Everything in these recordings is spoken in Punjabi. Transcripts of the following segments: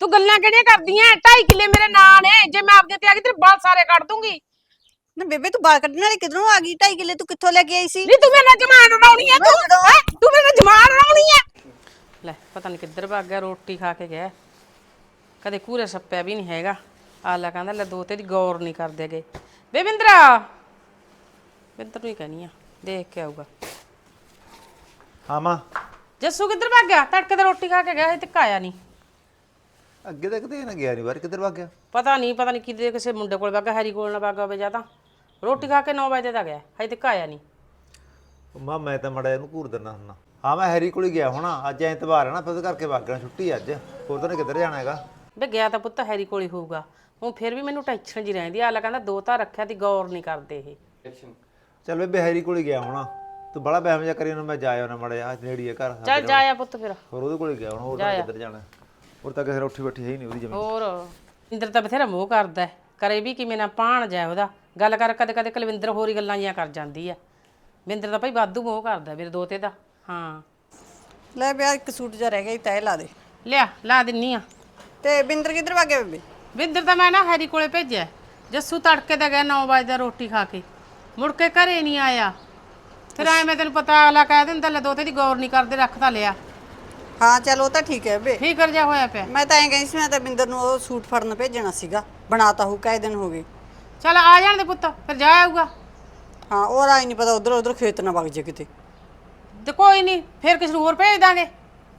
ਤੂੰ ਗੱਲਾਂ ਕਿਹੜੀਆਂ ਕਰਦੀਆਂ? 2.5 ਕਿੱਲੇ ਮੇਰੇ ਨਾਂ ਨੇ। ਜੇ ਮੈਂ ਆਪਦੇ ਤੇ ਆ ਗਈ ਤੇਰੇ ਬਾਲ ਸਾਰੇ ਕੱਢ ਦੂੰਗੀ। ਨਾ ਬੇਬੇ ਤੂੰ ਬਾਲ ਕੱਢਣ ਵਾਲੀ ਕਿਧਰੋਂ ਆ ਗਈ? 2.5 ਕਿੱਲੇ ਤੂੰ ਕਿੱਥੋਂ ਲੈ ਕੇ ਆਈ ਸੀ? ਨਹੀਂ ਤੂੰ ਮੇਰੇ ਨਾਲ ਜਮਾਨ ਉਡਾਉਣੀ ਹੈ ਤੂੰ। ਹੈਂ? ਤੂੰ ਮੇਰੇ ਨਾਲ ਜਮਾਨ ਉਡਾਉਣੀ ਹੈ ਲੈ ਪਤਾ ਨਹੀਂ ਕਿੱਧਰ ਭੱਗ ਗਿਆ ਰੋਟੀ ਖਾ ਕੇ ਗਿਆ। ਕਦੇ ਕੂਰੇ ਸੱਪਿਆ ਵੀ ਨਹੀਂ ਹੈਗਾ। ਆਲਾ ਕਹਿੰਦਾ ਲੈ ਦੋ ਤੇਰੀ ਗੌਰ ਨਹੀਂ ਕਰਦੇ ਗਏ ਬੇਵਿੰਦਰਾ ਬਿੰਦਰ! ਨੂੰ ਹੀ ਕਹਿਨੀ ਆ ਦੇਖ ਕੇ ਆਊਗਾ। ਹਾਂ ਮਾਂ। ਜੱਸੂ ਕਿੱਧਰ ਭੱਗ ਗਿਆ? ਤੜਕੇ ਤੇ ਰੋਟੀ ਖਾ ਕੇ ਗਿਆ ਹਜੇ ਤੱਕ ਆਇਆ ਨਹੀਂ। ਅੱਗੇ ਤੱਕ ਤੇ ਨਾ ਗਿਆ ਨਹੀਂ ਬਾਹਰ ਕਿੱਧਰ ਗਿਆ? ਪਤਾ ਨਹੀਂ ਪਤਾ ਨਹੀਂ ਕਿਤੇ ਕਿਸੇ ਮੁੰਡੇ ਕੋਲ ਵਗਾ ਹੈਰੀ ਕੋਲ ਨਾ ਵਗਾ ਹੋਵੇ ਜਾਂ ਤਾਂ। ਰੋਟੀ ਖਾ ਕੇ 9 ਵਜੇ ਦਾ ਗਿਆ ਹਜੇ ਤੱਕ ਆਇਆ ਨਹੀਂ ਮਾਂ ਮੈਂ ਤਾਂ ਮੜਾ ਇਹਨੂੰ ਘੂਰ ਦਿੰਦਾ ਹੁੰਦਾ। ਹਾਂ ਮੈਂ ਹੈਰੀ ਕੋਲ ਹੀ ਗਿਆ ਹੋਣਾ ਅੱਜ ਐਤਵਾਰ ਹੈ ਨਾ ਫਿਰ ਉਹਦੇ ਕਰਕੇ ਵਾਗਣਾ ਛੁੱਟੀ ਅੱਜ। ਹੋਰ ਤਾਂ ਨੀ ਕਿੱਧਰ ਜਾਣਾ ਹੈਗਾ। ਵੇ ਗਿਆ ਤਾਂ ਪੁੱਤ ਹੈਰੀ ਕੋਲ ਹੀ ਹੋਊਗਾ। ਉਹ ਫਿਰ ਵੀ ਮੈਨੂੰ ਟੈਨਸ਼ਨ ਜੀ ਰਹਿੰਦੀ ਆ ਆਲਾ ਕਹਿੰਦਾ ਦੋ ਤਾਂ ਰੱਖਿਆ ਦੀ ਗੌਰ ਨਹੀਂ ਕਰਦੇ ਇਹ। ਚੱਲ ਬੇਬੇ ਹੈਰੀ ਕੋਲ ਹੀ ਗਿਆ ਹੋਣਾ। ਤੂੰ ਬੜਾ ਬਹਿਮ ਜਾ ਕਰੀ ਉਹਨੂੰ ਮੈਂ ਜਾ ਆਉਣਾ ਮੜਾ ਆ ਨੇੜੀ ਹੈ ਘਰ ਚੱਲ ਜਾ ਆ ਪੁੱਤ ਫਿਰ। ਹੋਰ ਉਹਦੇ ਕੋਲ ਹੀ ਗਿਆ ਹੋਣਾ ਹੋਰ ਤਾਂ ਨੀ ਕਿੱਧਰ ਜਾਣਾ। ਹੋਰ ਤਾਂ ਕਿਸੇ ਉੱਠੀ ਬੈਠੀ ਹੈ ਹੀ ਨਹੀਂ ਉਹਦੀ ਜ਼ਮੀਨ। ਹੋਰ ਇੰਦਰ ਤਾਂ ਬਥੇਰਾ ਮੋਹ ਕਰਦਾ ਹੈ। ਕਰੇ ਵੀ ਕਿਵੇਂ ਨਾ ਪਾਣ ਜਾਏ ਉਹਦਾ। ਗੱਲ ਕਰ ਕਦੇ ਕਦੇ ਕੁਲਵਿੰਦਰ ਹੋਰੀ ਗੱਲਾਂ ਜੀਆਂ ਕਰ ਜਾਂਦੀ ਆ। ਵਿੰਦਰ ਤਾਂ ਭਾਈ ਵਾਧੂ ਮੋਹ ਕਰਦਾ ਮੇਰੇ ਦੋਤੇ ਦਾ। ਹਾਂ। ਲੈ ਬਿਆ ਇੱਕ ਸੂਟ ਜਿਹਾ ਰਹਿ ਗਿਆ ਤੈਅ ਲਾ ਦੇ। ਲਿਆ ਲਾ ਦਿੰਨੀ ਆ। ਤੇ ਬਿੰਦਰ ਕਿੱਧਰ ਭੱਗ ਗਿਆ ਬੇਬੇ? ਵਿੰਦਰ ਤਾਂ ਮੈਂ ਨਾ ਹੈਰੀ ਕੋਲੇ ਭੇਜਿਆ ਜੱਸੂ ਤੜਕੇ ਦਾ ਗਿਆ 9 ਵਜੇ ਦਾ ਰੋਟੀ ਖਾ ਕੇ। ਮੁੜ ਕੇ ਘਰੇ ਨਹੀਂ ਆਇਆ। ਫਿਰ ਐ ਮੈਂ ਤੈਨੂੰ ਪਤਾ ਅਗਲਾ ਕਹਿ ਦਿੰਦਾ ਲੈ ਦੋਤੇ ਦੀ ਗੌਰ ਨਹੀਂ ਕਰਦੇ ਰੱਖ ਤਾਂ ਲਿਆ। ਹਾਂ ਚੱਲ ਉਹ ਤਾਂ ਠੀਕ ਹੈ ਬੇ। ਫਿਕਰ ਜਾ ਹੋਇਆ ਪਿਆ? ਮੈਂ ਤਾਂ ਐਂ ਗਈ ਸੀ ਮੈਂ ਤਾਂ ਬਿੰਦਰ ਨੂੰ ਉਹ ਸੂਟ ਫੜਨ ਭੇਜਣਾ ਸੀਗਾ। ਬਣਾਤਾ ਹੂ ਕਈ ਦਿਨ ਹੋ ਗਏ। ਚੱਲ ਆ ਜਾਣ ਦੇ ਪੁੱਤ ਫਿਰ ਜਾ ਆਊਗਾ। ਹਾਂ ਉਹ ਰਾਈ ਨਹੀਂ ਪਤਾ ਉਧਰ ਉਧਰ ਖੇਤ ਨਾ ਵਗ ਜੇ ਕਿਤੇ। ਤੇ ਕੋਈ ਨਹੀਂ ਫਿਰ ਕਿਸੇ ਨੂੰ ਹੋਰ ਭੇਜ ਦਾਂਗੇ।